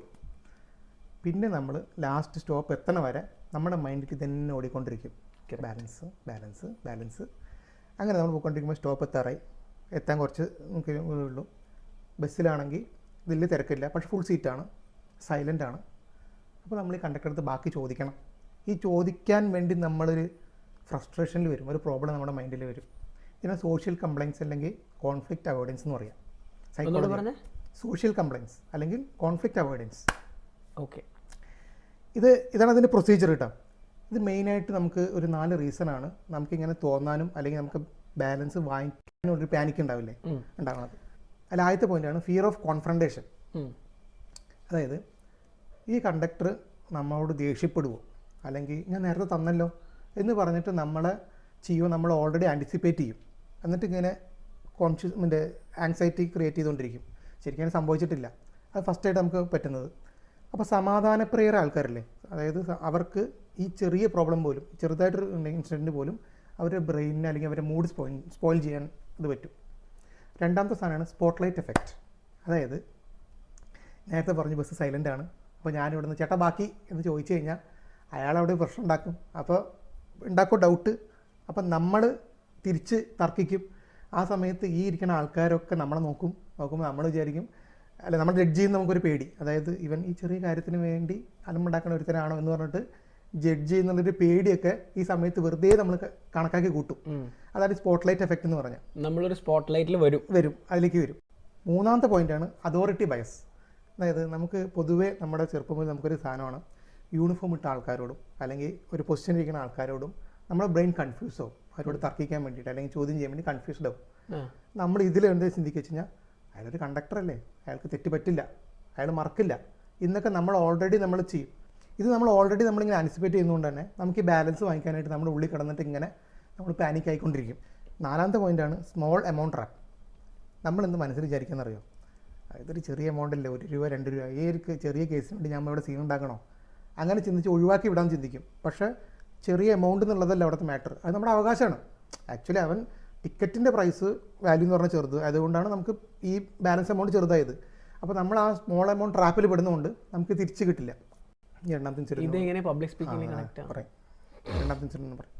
പിന്നെ നമ്മൾ ലാസ്റ്റ് സ്റ്റോപ്പ് എത്തണ വരെ നമ്മുടെ മൈൻഡിൽ തന്നെ ഓടിക്കൊണ്ടിരിക്കും. ബാലൻസ് ബാലൻസ് ബാലൻസ് അങ്ങനെ നമ്മൾ പോയിക്കൊണ്ടിരിക്കുമ്പോൾ സ്റ്റോപ്പ് എത്താറായി. എത്താൻ കുറച്ച് ഉള്ളൂ ബസ്സിലാണെങ്കിൽ വലിയ തിരക്കില്ല. പക്ഷെ ഫുൾ സീറ്റാണ് സൈലന്റ് ആണ്. അപ്പോൾ നമ്മൾ ഈ കണ്ടക്ടർ അടുത്ത് ബാക്കി ചോദിക്കണം. ഈ ചോദിക്കാൻ വേണ്ടി നമ്മളൊരു ഫ്രസ്ട്രേഷനിൽ വരും. ഒരു പ്രോബ്ലം നമ്മുടെ മൈൻഡിൽ വരും. ഇതിനെ സോഷ്യൽ കംപ്ലൈൻസ് അല്ലെങ്കിൽ കോൺഫ്ലിക്റ്റ് അവോയ്ഡൻസ് എന്ന് പറയാം. സൈക്കോളജി സോഷ്യൽ കംപ്ലൈൻസ് അല്ലെങ്കിൽ കോൺഫ്ലിക്റ്റ് അവോയ്ഡൻസ് ഓക്കെ ഇത് ഇതാണ് അതിന്റെ പ്രൊസീജിയർ കേട്ടോ ഇത് മെയിനായിട്ട് നമുക്ക് ഒരു നാല് റീസൺ റീസണാണ് നമുക്കിങ്ങനെ തോന്നാനും അല്ലെങ്കിൽ നമുക്ക് ബാലൻസ് വാങ്ങിക്കാനും ഒരു പാനിക് ഉണ്ടാവില്ലേ? ഉണ്ടാകുന്നത് അതിൽ ആദ്യത്തെ പോയിന്റാണ് ഫിയർ ഓഫ് കോൺഫ്രണ്ടേഷൻ അതായത് ഈ കണ്ടക്ടർ നമ്മളോട് ദേഷ്യപ്പെടുവോ? അല്ലെങ്കിൽ ഞാൻ നേരത്തെ തന്നല്ലോ എന്ന് പറഞ്ഞിട്ട് നമ്മളെ ചെയ്യുമോ നമ്മൾ ഓൾറെഡി ആന്റിസിപ്പേറ്റ് ചെയ്യും. എന്നിട്ട് ഇങ്ങനെ കോൺഷ്യസ് മറ്റേ ആങ്സൈറ്റി ക്രിയേറ്റ് ചെയ്തുകൊണ്ടിരിക്കും. ശരിക്കും സംഭവിച്ചിട്ടില്ല. അത് ഫസ്റ്റായിട്ട് നമുക്ക് പറ്റുന്നത്. അപ്പോൾ സമാധാനപ്രിയർ ആൾക്കാരില്ലേ? അതായത് അവർക്ക് ഈ ചെറിയ പ്രോബ്ലം പോലും ചെറുതായിട്ടൊരു ഇൻസിഡന്റ് പോലും അവരുടെ ബ്രെയിനിനെ അല്ലെങ്കിൽ അവരുടെ മൂഡ് സ്പോയിൽ സ്പോയിൽ ചെയ്യാൻ ഇത് പറ്റും. രണ്ടാമത്തെ സാധനമാണ് സ്പോട്ട്ലൈറ്റ് എഫക്റ്റ് അതായത് നേരത്തെ പറഞ്ഞു ബസ് സൈലന്റ് ആണ്. അപ്പോൾ ഞാനിവിടെ നിന്ന് ചേട്ടാ ബാക്കി എന്ന് ചോദിച്ചു കഴിഞ്ഞാൽ അയാൾ അവിടെ പ്രശ്നം ഉണ്ടാക്കും. അപ്പോൾ ഉണ്ടാക്കും ഡൗട്ട് അപ്പം നമ്മൾ തിരിച്ച് തർക്കിക്കും. ആ സമയത്ത് ഈ ഇരിക്കുന്ന ആൾക്കാരൊക്കെ നമ്മളെ നോക്കും. നോക്കുമ്പോൾ നമ്മൾ വിചാരിക്കും അല്ല നമ്മൾ ജഡ്ജ് ചെയ്യുന്ന നമുക്കൊരു പേടി. അതായത് ഇവൻ ഈ ചെറിയ കാര്യത്തിന് വേണ്ടി അലമ്പുണ്ടാക്കുന്ന ഒരുത്തനാണോ എന്ന് പറഞ്ഞിട്ട് ജഡ്ജ് ചെയ്യുന്നുള്ളൊരു പേടിയൊക്കെ ഈ സമയത്ത് വെറുതെ നമ്മൾ കണക്കാക്കി കൂട്ടും. അതാണ് സ്പോട്ട്ലൈറ്റ് എഫക്റ്റ് എന്ന് പറഞ്ഞാൽ നമ്മളൊരു സ്പോട്ട് ലൈറ്റിൽ വരും. വരും. അതിലേക്ക് വരും. മൂന്നാമത്തെ പോയിന്റാണ് അതോറിറ്റി ബയസ് അതായത് നമുക്ക് പൊതുവേ നമ്മുടെ ചെറുപ്പം മുതൽ നമുക്കൊരു സാധനമാണ് യൂണിഫോം ഇട്ട ആൾക്കാരോടും അല്ലെങ്കിൽ ഒരു പൊസിഷൻ ഇരിക്കുന്ന ആൾക്കാരോടും നമ്മുടെ ബ്രെയിൻ കൺഫ്യൂസ് ആവും. അവരോട് തർക്കിക്കാൻ വേണ്ടിയിട്ട് അല്ലെങ്കിൽ ചോദ്യം ചെയ്യാൻ വേണ്ടി കൺഫ്യൂസ്ഡ് ആവും. നമ്മൾ ഇതിൽ എന്താ ചിന്തിക്കുക വെച്ച് കഴിഞ്ഞാൽ അയാളൊരു കണ്ടക്ടർ അല്ലേ? അയാൾക്ക് തെറ്റ് പറ്റില്ല. അയാൾ മറക്കില്ല. ഇന്നൊക്കെ നമ്മൾ ഓൾറെഡി നമ്മൾ ചെയ്യും. ഇത് നമ്മൾ ഓൾറെഡി നമ്മളിങ്ങനെ ആൻസിപ്പേറ്റ് ചെയ്യുന്നതുകൊണ്ട് തന്നെ നമുക്ക് ഈ ബാലൻസ് വാങ്ങിക്കാനായിട്ട് നമ്മുടെ ഉള്ളിൽ കിടന്നിട്ട് ഇങ്ങനെ നമ്മൾ പാനിക് ആയിക്കൊണ്ടിരിക്കും. നാലാമത്തെ പോയിന്റാണ് സ്മോൾ എമൗണ്ട് ട്രാപ്പ് നമ്മൾ എന്ത് മനസ്സിൽ വിചാരിക്കുന്നറിയോ ഇതൊരു ചെറിയ എമൗണ്ട് അല്ലേ? ഒരു രൂപ രണ്ട് രൂപ ഈ ഒരു ചെറിയ കേസിന് വേണ്ടി നമ്മൾ ഇവിടെ സീൻ ഉണ്ടാക്കണോ? അങ്ങനെ ചിന്തിച്ച് ഒഴിവാക്കി വിടാൻ ചിന്തിക്കും. പക്ഷേ ചെറിയ എമൗണ്ട് എന്നുള്ളതല്ല അവിടുത്തെ മാറ്റർ അത് നമ്മുടെ അവകാശമാണ്. ആക്ച്വലി അവൻ ടിക്കറ്റിന്റെ പ്രൈസ് വാല്യൂ എന്ന് പറഞ്ഞാൽ ചെറുത്. അതുകൊണ്ടാണ് നമുക്ക് ഈ ബാലൻസ് എമൗണ്ട് ചെറുതായത്. അപ്പോൾ നമ്മൾ ആ സ്മോൾ എമൗണ്ട് ട്രാപ്പിൽ പെടുന്നതുകൊണ്ട് നമുക്ക് തിരിച്ച് കിട്ടില്ല. രണ്ടാമത്തെ ഇൻസിഡന്റ് ഇതെങ്ങനെ പബ്ലിക് സ്പീക്കിംഗ് കണക്ട് ആണ് പറയാം. രണ്ടാമത്തെ ഇൻസിഡന്റ് പറയാം.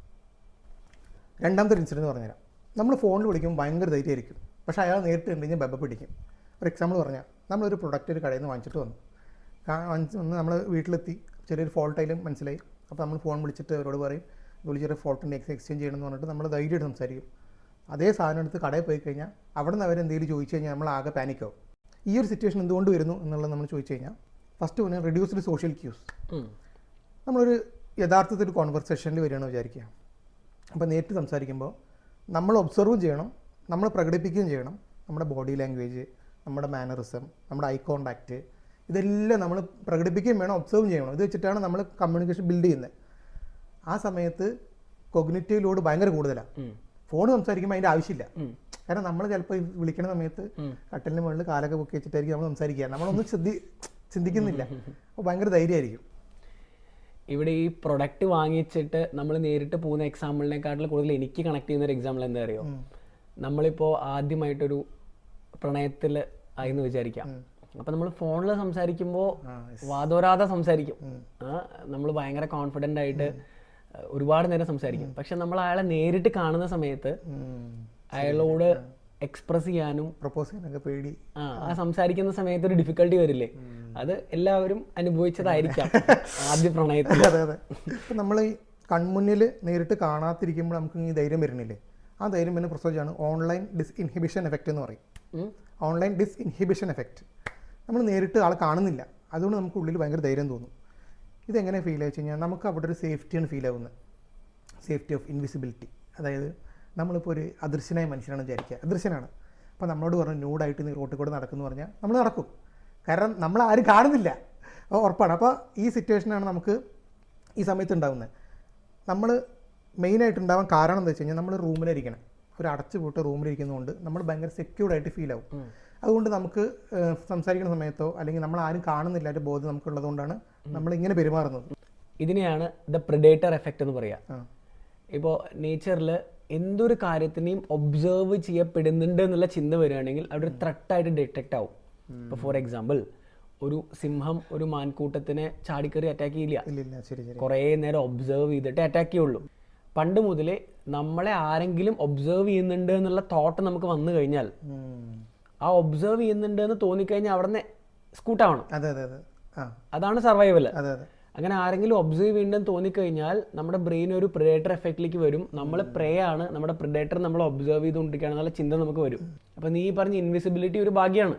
രണ്ടാമത്തെ ഇൻസിഡന്റ് പറഞ്ഞുതരാം. നമ്മൾ ഫോണിൽ വിളിക്കുമ്പോൾ ഭയങ്കര ധൈര്യമായിരിക്കും. പക്ഷേ അയാൾ നേരിട്ട് കണ്ടു കഴിഞ്ഞാൽ ബെബ പിടിക്കും. ഒരു എക്സാമ്പിൾ പറഞ്ഞാൽ നമ്മളൊരു പ്രൊഡക്റ്റ് ഒരു കടയിൽ നിന്ന് വാങ്ങിച്ചിട്ട് വന്നു. വാങ്ങിച്ച് വന്ന് നമ്മൾ വീട്ടിലെത്തി. ചെറിയൊരു ഫോൾട്ട് അതിലും മനസ്സിലായി. അപ്പോൾ നമ്മൾ ഫോൺ വിളിച്ചിട്ട് അവരോട് പറയും വിളിച്ചൊരു ചെറിയ ഫോൾട്ടുണ്ട് എക്സ് എക്സ്ചേഞ്ച് ചെയ്യണം എന്ന് പറഞ്ഞിട്ട് നമ്മൾ ധൈര്യമായിട്ട് സംസാരിക്കും. അതേ സാധനം എടുത്ത് കടയിൽ പോയി കഴിഞ്ഞാൽ അവിടെ നിന്ന് അവരെന്തെങ്കിലും ചോദിച്ചു കഴിഞ്ഞാൽ നമ്മൾ ആകെ പാനിക്കാവും ഈ ഒരു സിറ്റുവേഷൻ എന്തുകൊണ്ട് വരുന്നു എന്നുള്ളത് നമ്മൾ ചോദിച്ചു കഴിഞ്ഞാൽ ഫസ്റ്റ് പറഞ്ഞാൽ റെഡ്യൂസ്ഡ് സോഷ്യൽ ക്യൂസ് നമ്മളൊരു യഥാർത്ഥത്തിൽ കോൺവെർസേഷനിൽ വരികയാണെന്ന് വിചാരിക്കുക. അപ്പോൾ നേരിട്ട് സംസാരിക്കുമ്പോൾ നമ്മൾ ഒബ്സർവ് ചെയ്യണം നമ്മൾ പ്രകടിപ്പിക്കുകയും ചെയ്യണം. നമ്മുടെ ബോഡി ലാംഗ്വേജ് നമ്മുടെ മാനറിസം നമ്മുടെ ഐ കോണ്ടാക്റ്റ് ഇതെല്ലാം നമ്മൾ പ്രകടിപ്പിക്കുകയും വേണം ഒബ്സർവ് ചെയ്യണം. ഇത് വെച്ചിട്ടാണ് നമ്മൾ കമ്മ്യൂണിക്കേഷൻ ബിൽഡ് ചെയ്യുന്നത്. ആ സമയത്ത് കൊഗ്നറ്റീവ് ലോഡ് ഭയങ്കര കൂടുതലാണ്. ഫോൺ സംസാരിക്കുമ്പോൾ അതിന്റെ ആവശ്യമില്ല. കാരണം നമ്മൾ ചിലപ്പോൾ വിളിക്കുന്ന സമയത്ത്. കട്ടലിന് മുകളിൽ കാലൊക്കെ പൊക്കി വെച്ചിട്ടായിരിക്കും നമ്മൾ സംസാരിക്കുക. നമ്മളൊന്നും ശ്രദ്ധി ചിന്തിക്കുന്നില്ല. അപ്പോൾ ഭയങ്കര ധൈര്യമായിരിക്കും. ഇവിടെ ഈ പ്രൊഡക്റ്റ് വാങ്ങിച്ചിട്ട് നമ്മൾ നേരിട്ട് പോകുന്ന എക്സാമ്പിളിനെക്കാട്ടിൽ കൂടുതൽ എനിക്ക് കണക്ട് ചെയ്യുന്ന ഒരു എക്സാമ്പിൾ എന്താ അറിയോ നമ്മളിപ്പോൾ ആദ്യമായിട്ടൊരു പ്രണയത്തിൽ ആയിരുന്നു വിചാരിക്കാം. അപ്പം നമ്മൾ ഫോണിൽ സംസാരിക്കുമ്പോൾ വാദോരാതെ സംസാരിക്കും. നമ്മൾ ഭയങ്കര കോൺഫിഡന്റ് ആയിട്ട് ഒരുപാട് നേരം സംസാരിക്കും. പക്ഷെ നമ്മൾ അയാളെ നേരിട്ട് കാണുന്ന സമയത്ത് അയാളോട് എക്സ്പ്രസ് ചെയ്യാനും പ്രപ്പോസ് ചെയ്യാനൊക്കെ പേടി. ആ സംസാരിക്കുന്ന സമയത്ത് ഒരു ഡിഫിക്കൽട്ടി വരില്ലേ? അത് എല്ലാവരും അനുഭവിച്ചതായിരിക്കാം ആദ്യ പ്രണയത്തിൽ. അതെ അതെ. ഇപ്പം നമ്മൾ ഈ കൺമുന്നിൽ നേരിട്ട് കാണാതിരിക്കുമ്പോൾ നമുക്ക് ഈ ധൈര്യം വരുന്നില്ലേ? ആ ധൈര്യം വരുന്ന പ്രൊസീജിയാണ് ഓൺലൈൻ ഡിസ് ഇൻഹിബിഷൻ എഫക്റ്റ് എന്ന് പറയും. Online disinhibition effect. നമ്മൾ നേരിട്ട് ആൾ കാണുന്നില്ല. അതുകൊണ്ട് നമുക്ക് ഉള്ളിൽ ഭയങ്കര ധൈര്യം തോന്നും. ഇതെങ്ങനെ ഫീൽ ആയി കഴിഞ്ഞാൽ നമുക്ക് അവിടെ ഒരു സേഫ്റ്റിയാണ് ഫീൽ ആവുന്നത്. സേഫ്റ്റി ഓഫ് ഇൻവിസിബിലിറ്റി അതായത് നമ്മളിപ്പോൾ ഒരു അദൃശ്യനായ മനുഷ്യനാണ് വിചാരിക്കുക. അദൃശ്യനാണ്. അപ്പോൾ നമ്മളോട് പറഞ്ഞു ന്യൂഡായിട്ട് നീ റോട്ടിൽ കൂടെ നടക്കുന്നു പറഞ്ഞാൽ നമ്മൾ നടക്കും. കാരണം നമ്മൾ ആരും കാണുന്നില്ല ഉറപ്പാണ്. അപ്പോൾ ഈ സിറ്റുവേഷനാണ് നമുക്ക് ഈ സമയത്ത് ഉണ്ടാകുന്നത് നമ്മൾ മെയിനായിട്ട് ഉണ്ടാവാൻ കാരണം എന്താ വെച്ച് കഴിഞ്ഞാൽ നമ്മൾ റൂമിലിരിക്കണം. ഒരു അടച്ചു പൂട്ട റൂമിലിരിക്കുന്നതുകൊണ്ട് നമ്മൾ ഭയങ്കര സെക്യൂർഡ് ആയിട്ട് ഫീൽ ആവും. അതുകൊണ്ട് നമുക്ക് സംസാരിക്കുന്ന സമയത്തോ അല്ലെങ്കിൽ നമ്മൾ ആരും കാണുന്നില്ല ഒരു ബോധം നമുക്കുള്ളതുകൊണ്ടാണ് നമ്മൾ ഇങ്ങനെ പെരുമാറുന്നത്. ഇതിനെയാണ് ദ പ്രിഡേറ്റർ എഫക്റ്റ് എന്ന് പറയുക ഇപ്പോൾ നേച്ചറിൽ എന്തൊരു കാര്യത്തിനെയും ഒബ്സേർവ് ചെയ്യപ്പെടുന്നുണ്ട് എന്നുള്ള ചിന്ത വരികയാണെങ്കിൽ അവിടെ ത്രട്ടായിട്ട് ഡിറ്റക്റ്റ് ആവും. ഇപ്പോൾ ഫോർ എക്സാമ്പിൾ ഒരു സിംഹം ഒരു മാൻകൂട്ടത്തിനെ ചാടിക്കറി അറ്റാക്ക് ചെയ്യില്ല. കുറേ നേരം ഒബ്സർവ് ചെയ്തിട്ട് അറ്റാക്ക് ചെയ്യുള്ളൂ. പണ്ട് മുതലേ നമ്മളെ ആരെങ്കിലും ഒബ്സർവ് ചെയ്യുന്നുണ്ട് എന്നുള്ള തോട്ട് നമുക്ക് വന്നു കഴിഞ്ഞാൽ. ആ ഒബ്സർവ് ചെയ്യുന്നുണ്ട് എന്ന് തോന്നിക്കഴിഞ്ഞാൽ അവിടെ നിന്ന് സ്കൂട്ടാവണം അതാണ് സർവൈവൽ അങ്ങനെ ആരെങ്കിലും ഒബ്സർവ് ചെയ്യുന്നുണ്ടെന്ന് തോന്നിക്കഴിഞ്ഞാൽ നമ്മുടെ ബ്രെയിൻ ഒരു പ്രിഡേറ്റർ എഫക്റ്റിലേക്ക് വരും. നമ്മൾ പ്രേ ആണ്. നമ്മുടെ പ്രിഡേറ്റർ നമ്മൾ ഒബ്സർവ് ചെയ്തുകൊണ്ടിരിക്കുകയാണ് എന്നുള്ള ചിന്ത നമുക്ക് വരും. അപ്പം നീ പറഞ്ഞ ഇൻവിസിബിലിറ്റി ഒരു ഭാഗ്യമാണ്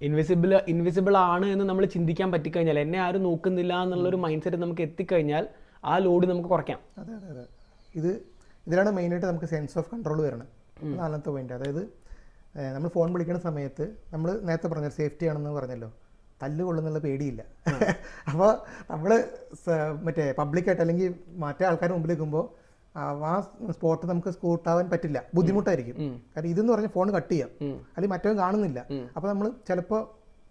ഇൻവിസിബിൾ ഇൻവിസിബിൾ ആണ് എന്ന് നമ്മൾ ചിന്തിക്കാൻ പറ്റിക്കഴിഞ്ഞാൽ എന്നെ ആരും നോക്കുന്നില്ല എന്നുള്ള ഒരു മൈൻഡ് സെറ്റ് നമുക്ക് എത്തിക്കഴിഞ്ഞാൽ ആ ലോഡ് നമുക്ക് കുറയ്ക്കാം. അതെ അതെ അതെ. ഇത് ഇതിലാണ് മെയിനായിട്ട് നമുക്ക് സെൻസ് ഓഫ് കൺട്രോൾ വരണം നാലാമത്തെ പോയിന്റ് അതായത് നമ്മൾ ഫോൺ വിളിക്കുന്ന സമയത്ത് നമ്മൾ നേരത്തെ പറഞ്ഞ സേഫ്റ്റി ആണെന്ന് പറഞ്ഞല്ലോ. തല്ല് കൊള്ളുന്നുള്ള പേടിയില്ല. അപ്പോൾ നമ്മൾ മറ്റേ പബ്ലിക്കായിട്ട് അല്ലെങ്കിൽ മറ്റേ ആൾക്കാർ മുമ്പിൽ നിൽക്കുമ്പോൾ ആ സ്പോട്ട് നമുക്ക് സ്കൂട്ടാവാൻ പറ്റില്ല. ബുദ്ധിമുട്ടായിരിക്കും. കാരണം ഇതെന്ന് പറഞ്ഞ ഫോൺ കട്ട് ചെയ്യാം. അല്ലെങ്കിൽ മറ്റവൻ കാണുന്നില്ല. അപ്പോൾ നമ്മൾ ചിലപ്പോൾ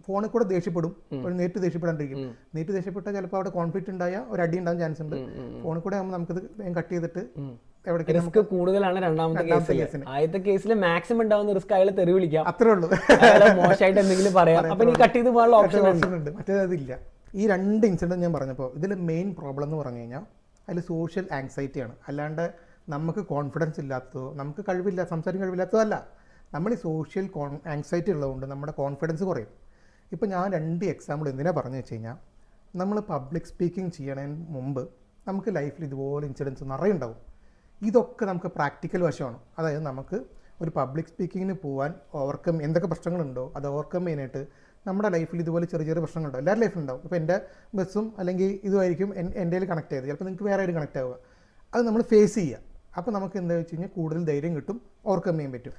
ഫോണിൽ കൂടെ ദേഷ്യപ്പെടും. ഒരു നേരിട്ട് ദേഷ്യപ്പെടാണ്ടിരിക്കും. നേരിട്ട് ദേഷ്യപ്പെട്ടാൽ ചിലപ്പോൾ അവിടെ കോൺഫ്ലിക്റ്റ് ഉണ്ടായ ഒരു അടി ഉണ്ടാകാൻ ചാൻസ് ഉണ്ട്. ഫോണിൽ കൂടെ ആകുമ്പോൾ നമുക്ക് വേഗം കട്ട് ചെയ്തിട്ട് റിസ്ക് കൂടുതലാണ് രണ്ടാമത്തെ കേസിൽ. ആദ്യത്തെ കേസിൽ മാക്സിമം ഉണ്ടാവുന്ന റിസ്ക് അയാളെ തെറി വിളിക്കാം. അത്രേ ഉള്ളൂ. മോശമായിട്ട് എന്തെങ്കിലും പറയാം. അപ്പൊ നീ കട്ട് ചെയ്ത് പോകാനുള്ള ഓപ്ഷൻ ഉണ്ട്. മറ്റേതില്ല ഈ രണ്ട് ഇൻസിഡന്റ് ഞാൻ പറഞ്ഞപ്പോൾ ഇതിൽ മെയിൻ പ്രോബ്ലം എന്ന് പറഞ്ഞു കഴിഞ്ഞാൽ അതിൽ സോഷ്യൽ ആങ്സൈറ്റിയാണ് അല്ലാണ്ട് നമുക്ക് കോൺഫിഡൻസ് ഇല്ലാത്തതോ നമുക്ക് കഴിവില്ല സംസാരിക്കാൻ കഴിവില്ലാത്തതോ അല്ല. നമ്മൾ ഈ സോഷ്യൽ കോൺ ആങ്സൈറ്റി ഉള്ളതുകൊണ്ട് നമ്മുടെ കോൺഫിഡൻസ് കുറയും. ഇപ്പോൾ ഞാൻ രണ്ട് എക്സാമ്പിൾ എന്തിനാണ് പറഞ്ഞു വെച്ച് കഴിഞ്ഞാൽ നമ്മൾ പബ്ലിക് സ്പീക്കിംഗ് ചെയ്യണതിന് മുമ്പ് നമുക്ക് ലൈഫിൽ ഇതുപോലെ ഇൻസിഡൻസ് നിറയെ ഉണ്ടാവും. ഇതൊക്കെ നമുക്ക് പ്രാക്ടിക്കൽ വശമാണ്. അതായത് നമുക്ക് ഒരു പബ്ലിക് സ്പീക്കിങ്ങിന് പോകാൻ ഓവർകം എന്തൊക്കെ പ്രശ്നങ്ങളുണ്ടോ അത് ഓവർകം ചെയ്യാനായിട്ട് നമ്മുടെ ലൈഫിൽ ഇതുപോലെ ചെറിയ ചെറിയ പ്രശ്നങ്ങളുണ്ടാവും. എല്ലാവരുടെ ലൈഫിലുണ്ടാവും ഇപ്പോൾ എന്റെ ബസ്സും അല്ലെങ്കിൽ ഇതുമായിരിക്കും എന്റെ കണക്ട് ചെയ്ത് ചിലപ്പോൾ നിങ്ങൾക്ക് വേറെ ആയിട്ട് കണക്ട് ആവുക. അത് നമ്മൾ ഫേസ് ചെയ്യുക. അപ്പോൾ നമുക്ക് എന്താ വെച്ച് കഴിഞ്ഞാൽ കൂടുതൽ ധൈര്യം കിട്ടും ഓവർകം ചെയ്യാൻ പറ്റും.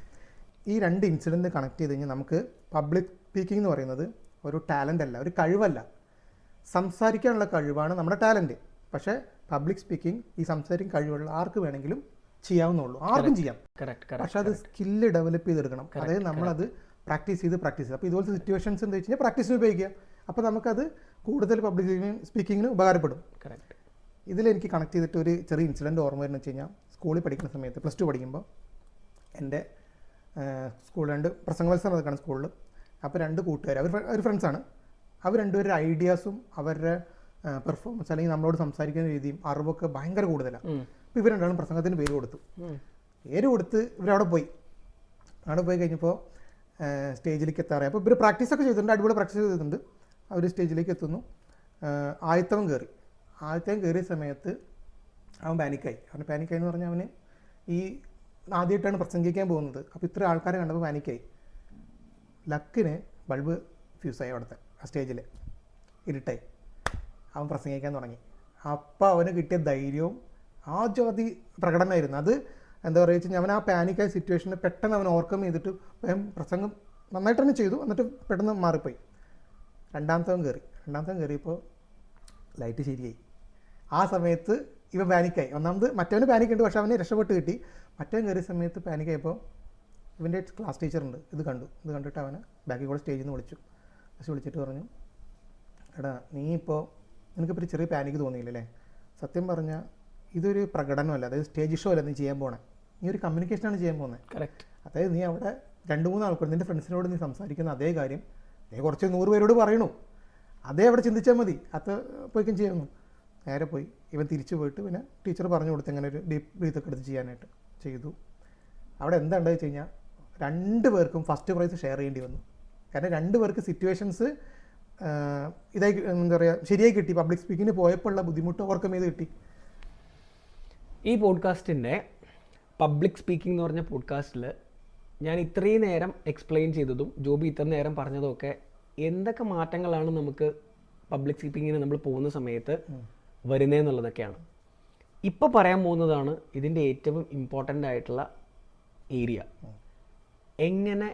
ഈ രണ്ട് ഇൻസിഡന്റ് കണക്ട് ചെയ്ത് കഴിഞ്ഞാൽ നമുക്ക് പബ്ലിക് സ്പീക്കിംഗ് എന്ന് പറയുന്നത് ഒരു ടാലന്റ് അല്ല ഒരു കഴിവല്ല. സംസാരിക്കാനുള്ള കഴിവാണ് നമ്മുടെ ടാലന്റ് പക്ഷേ പബ്ലിക് സ്പീക്കിംഗ് ഈ സംസാരിക്കാൻ കഴിവുള്ള ആർക്ക് വേണമെങ്കിലും ചെയ്യാവുന്നുള്ളൂ ആർക്കും ചെയ്യാം. പക്ഷെ അത് സ്കില്ല് ഡെവലപ്പ് ചെയ്തെടുക്കണം. അതായത് നമ്മളത് പ്രാക്ടീസ് ചെയ്ത് പ്രാക്ടീസ് ചെയ്ത്. അപ്പോൾ ഇതുപോലത്തെ സിറ്റുവേഷൻസ് എന്താ വെച്ച് കഴിഞ്ഞാൽ പ്രാക്ടീസിന് ഉപയോഗിക്കുക അപ്പോൾ നമുക്കത് കൂടുതൽ പബ്ലിക് സ്പീക്കിങ്ങിന് ഉപകാരപ്പെടും. കറക്റ്റ് ഇതിലെനിക്ക് കണക്ട് ചെയ്തിട്ട് ഒരു ചെറിയ ഇൻസിഡന്റ് ഓർമ്മ വരുന്നത് വെച്ച് കഴിഞ്ഞാൽ സ്കൂളിൽ പഠിക്കുന്ന സമയത്ത് പ്ലസ് ടു പഠിക്കുമ്പോൾ എന്റെ സ്കൂളിൽ രണ്ട് പ്രസംഗ മത്സരം നടക്കുകയാണ് സ്കൂളിൽ. അപ്പോൾ രണ്ട് കൂട്ടുകാർ അവർ അവർ ഫ്രണ്ട്സാണ് അവർ രണ്ടുപേരുടെ ഐഡിയാസും അവരുടെ പെർഫോമൻസ് അല്ലെങ്കിൽ നമ്മളോട് സംസാരിക്കുന്ന രീതിയും അറിവൊക്കെ ഭയങ്കര കൂടുതലാണ്. അപ്പോൾ ഇവർ രണ്ടാളും പ്രസംഗത്തിന് പേര് കൊടുത്തു. പേര് കൊടുത്ത് ഇവരവിടെ പോയി. അവിടെ പോയി കഴിഞ്ഞപ്പോൾ സ്റ്റേജിലേക്ക് എത്താറായി. അപ്പോൾ ഇവർ പ്രാക്ടീസൊക്കെ ചെയ്തിട്ടുണ്ട് അടിപൊളി പ്രാക്ടീസ് ചെയ്തിട്ടുണ്ട്. അവർ സ്റ്റേജിലേക്ക് എത്തുന്നു. ആയത്തവൻ കയറി ആദ്യത്തവൻ കയറിയ സമയത്ത് അവൻ പാനിക്കായി. അവൻ പാനിക്കായി എന്ന് പറഞ്ഞാൽ അവന് ഈ ആദ്യമായിട്ടാണ് പ്രസംഗിക്കാൻ പോകുന്നത്. അപ്പോൾ ഇത്ര ആൾക്കാരെ കണ്ടപ്പോൾ പാനിക്കായി. ലക്കിന് ബൾബ് ഫ്യൂസായി അവിടുത്തെ ആ സ്റ്റേജിൽ ഇരുട്ടായി. അവൻ പ്രസംഗിക്കാൻ തുടങ്ങി. അപ്പോൾ അവന് കിട്ടിയ ധൈര്യവും ആ അതി പ്രകടനമായിരുന്നു. അത് എന്താ പറയുക വെച്ചാൽ അവൻ ആ പാനിക്കായ സിറ്റുവേഷനിൽ പെട്ടെന്ന് അവൻ ഓവർകം ചെയ്തിട്ട് പ്രസംഗം നന്നായിട്ട് തന്നെ ചെയ്തു. എന്നിട്ട് പെട്ടെന്ന് മാറിപ്പോയി. രണ്ടാമത്തവൻ കയറി രണ്ടാമത്തവൻ കയറിയപ്പോൾ ലൈറ്റ് ശരിയായി. ആ സമയത്ത് ഇവ പാനിക്കായി ഒന്നാമത് മറ്റവന് പാനിക് ഉണ്ട്. പക്ഷെ അവനെ രക്ഷപ്പെട്ട് കിട്ടി. മറ്റവൻ കയറിയ സമയത്ത് പാനിക്കായപ്പോൾ ഇവന്റെ ക്ലാസ് ടീച്ചറുണ്ട് ഇത് കണ്ടു. ഇത് കണ്ടിട്ട് അവനെ ബാക്കി കൂടെ സ്റ്റേജിൽ നിന്ന് വിളിച്ചു. പക്ഷെ വിളിച്ചിട്ട് പറഞ്ഞു എടാ നീ ഇപ്പോൾ നിനക്കിപ്പോൾ ഒരു ചെറിയ പാനിക്ക് തോന്നിയില്ലല്ലേ? സത്യം പറഞ്ഞാൽ ഇതൊരു പ്രകടനമല്ല അതായത് സ്റ്റേജ് ഷോ അല്ല നീ ചെയ്യാൻ പോണേ. നീ ഒരു കമ്മ്യൂണിക്കേഷനാണ് ചെയ്യാൻ പോകുന്നത് കറക്റ്റ് അതായത് നീ അവിടെ രണ്ട് മൂന്ന് ആൾക്കാർ നിന്റെ ഫ്രണ്ട്സിനോട് നീ സംസാരിക്കുന്ന അതേ കാര്യം നീ കുറച്ച് നൂറ് പേരോട് പറയണു. അതേ അവിടെ ചിന്തിച്ചാൽ മതി. അത് പോയിക്കും ചെയ്യുന്നു. നേരെ പോയി. ഇവൻ തിരിച്ചു പോയിട്ട് പിന്നെ ടീച്ചർ പറഞ്ഞു കൊടുത്ത് ഇങ്ങനെ ഒരു ഡീപ്പ് ബ്രീത്ത് ഒക്കെ എടുത്ത് ചെയ്യാനായിട്ട് ചെയ്തു. അവിടെ എന്താ ഉണ്ടെന്ന് വെച്ച് കഴിഞ്ഞാൽ രണ്ട് പേർക്കും ഫസ്റ്റ് പ്രൈസ് ഷെയർ ചെയ്യേണ്ടി വന്നു. കാരണം രണ്ട് പേർക്ക് സിറ്റുവേഷൻസ് ഇതായി എന്താ പറയുക ശരിയായി കിട്ടി. പബ്ലിക് സ്പീക്കിങ്ങിന് പോയപ്പോൾ ഉള്ള ബുദ്ധിമുട്ട് ഓവർകം ചെയ്ത് കിട്ടി. ഈ പോഡ്കാസ്റ്റിന്റെ പബ്ലിക് സ്പീക്കിംഗ് എന്ന് പറഞ്ഞ പോഡ്കാസ്റ്റിൽ ഞാൻ ഇത്രയും നേരം എക്സ്പ്ലെയിൻ ചെയ്തതും ജോബി ഇത്ര നേരം പറഞ്ഞതും ഒക്കെ എന്തൊക്കെ മാറ്റങ്ങളാണ് നമുക്ക് പബ്ലിക് സ്പീക്കിങ്ങിന് നമ്മൾ പോകുന്ന സമയത്ത് വരുന്നതെന്നുള്ളതൊക്കെയാണ് ഇപ്പോൾ പറയാൻ പോകുന്നതാണ് ഇതിന്റെ ഏറ്റവും ഇമ്പോർട്ടന്റ് ആയിട്ടുള്ള ഏരിയ. എങ്ങനെ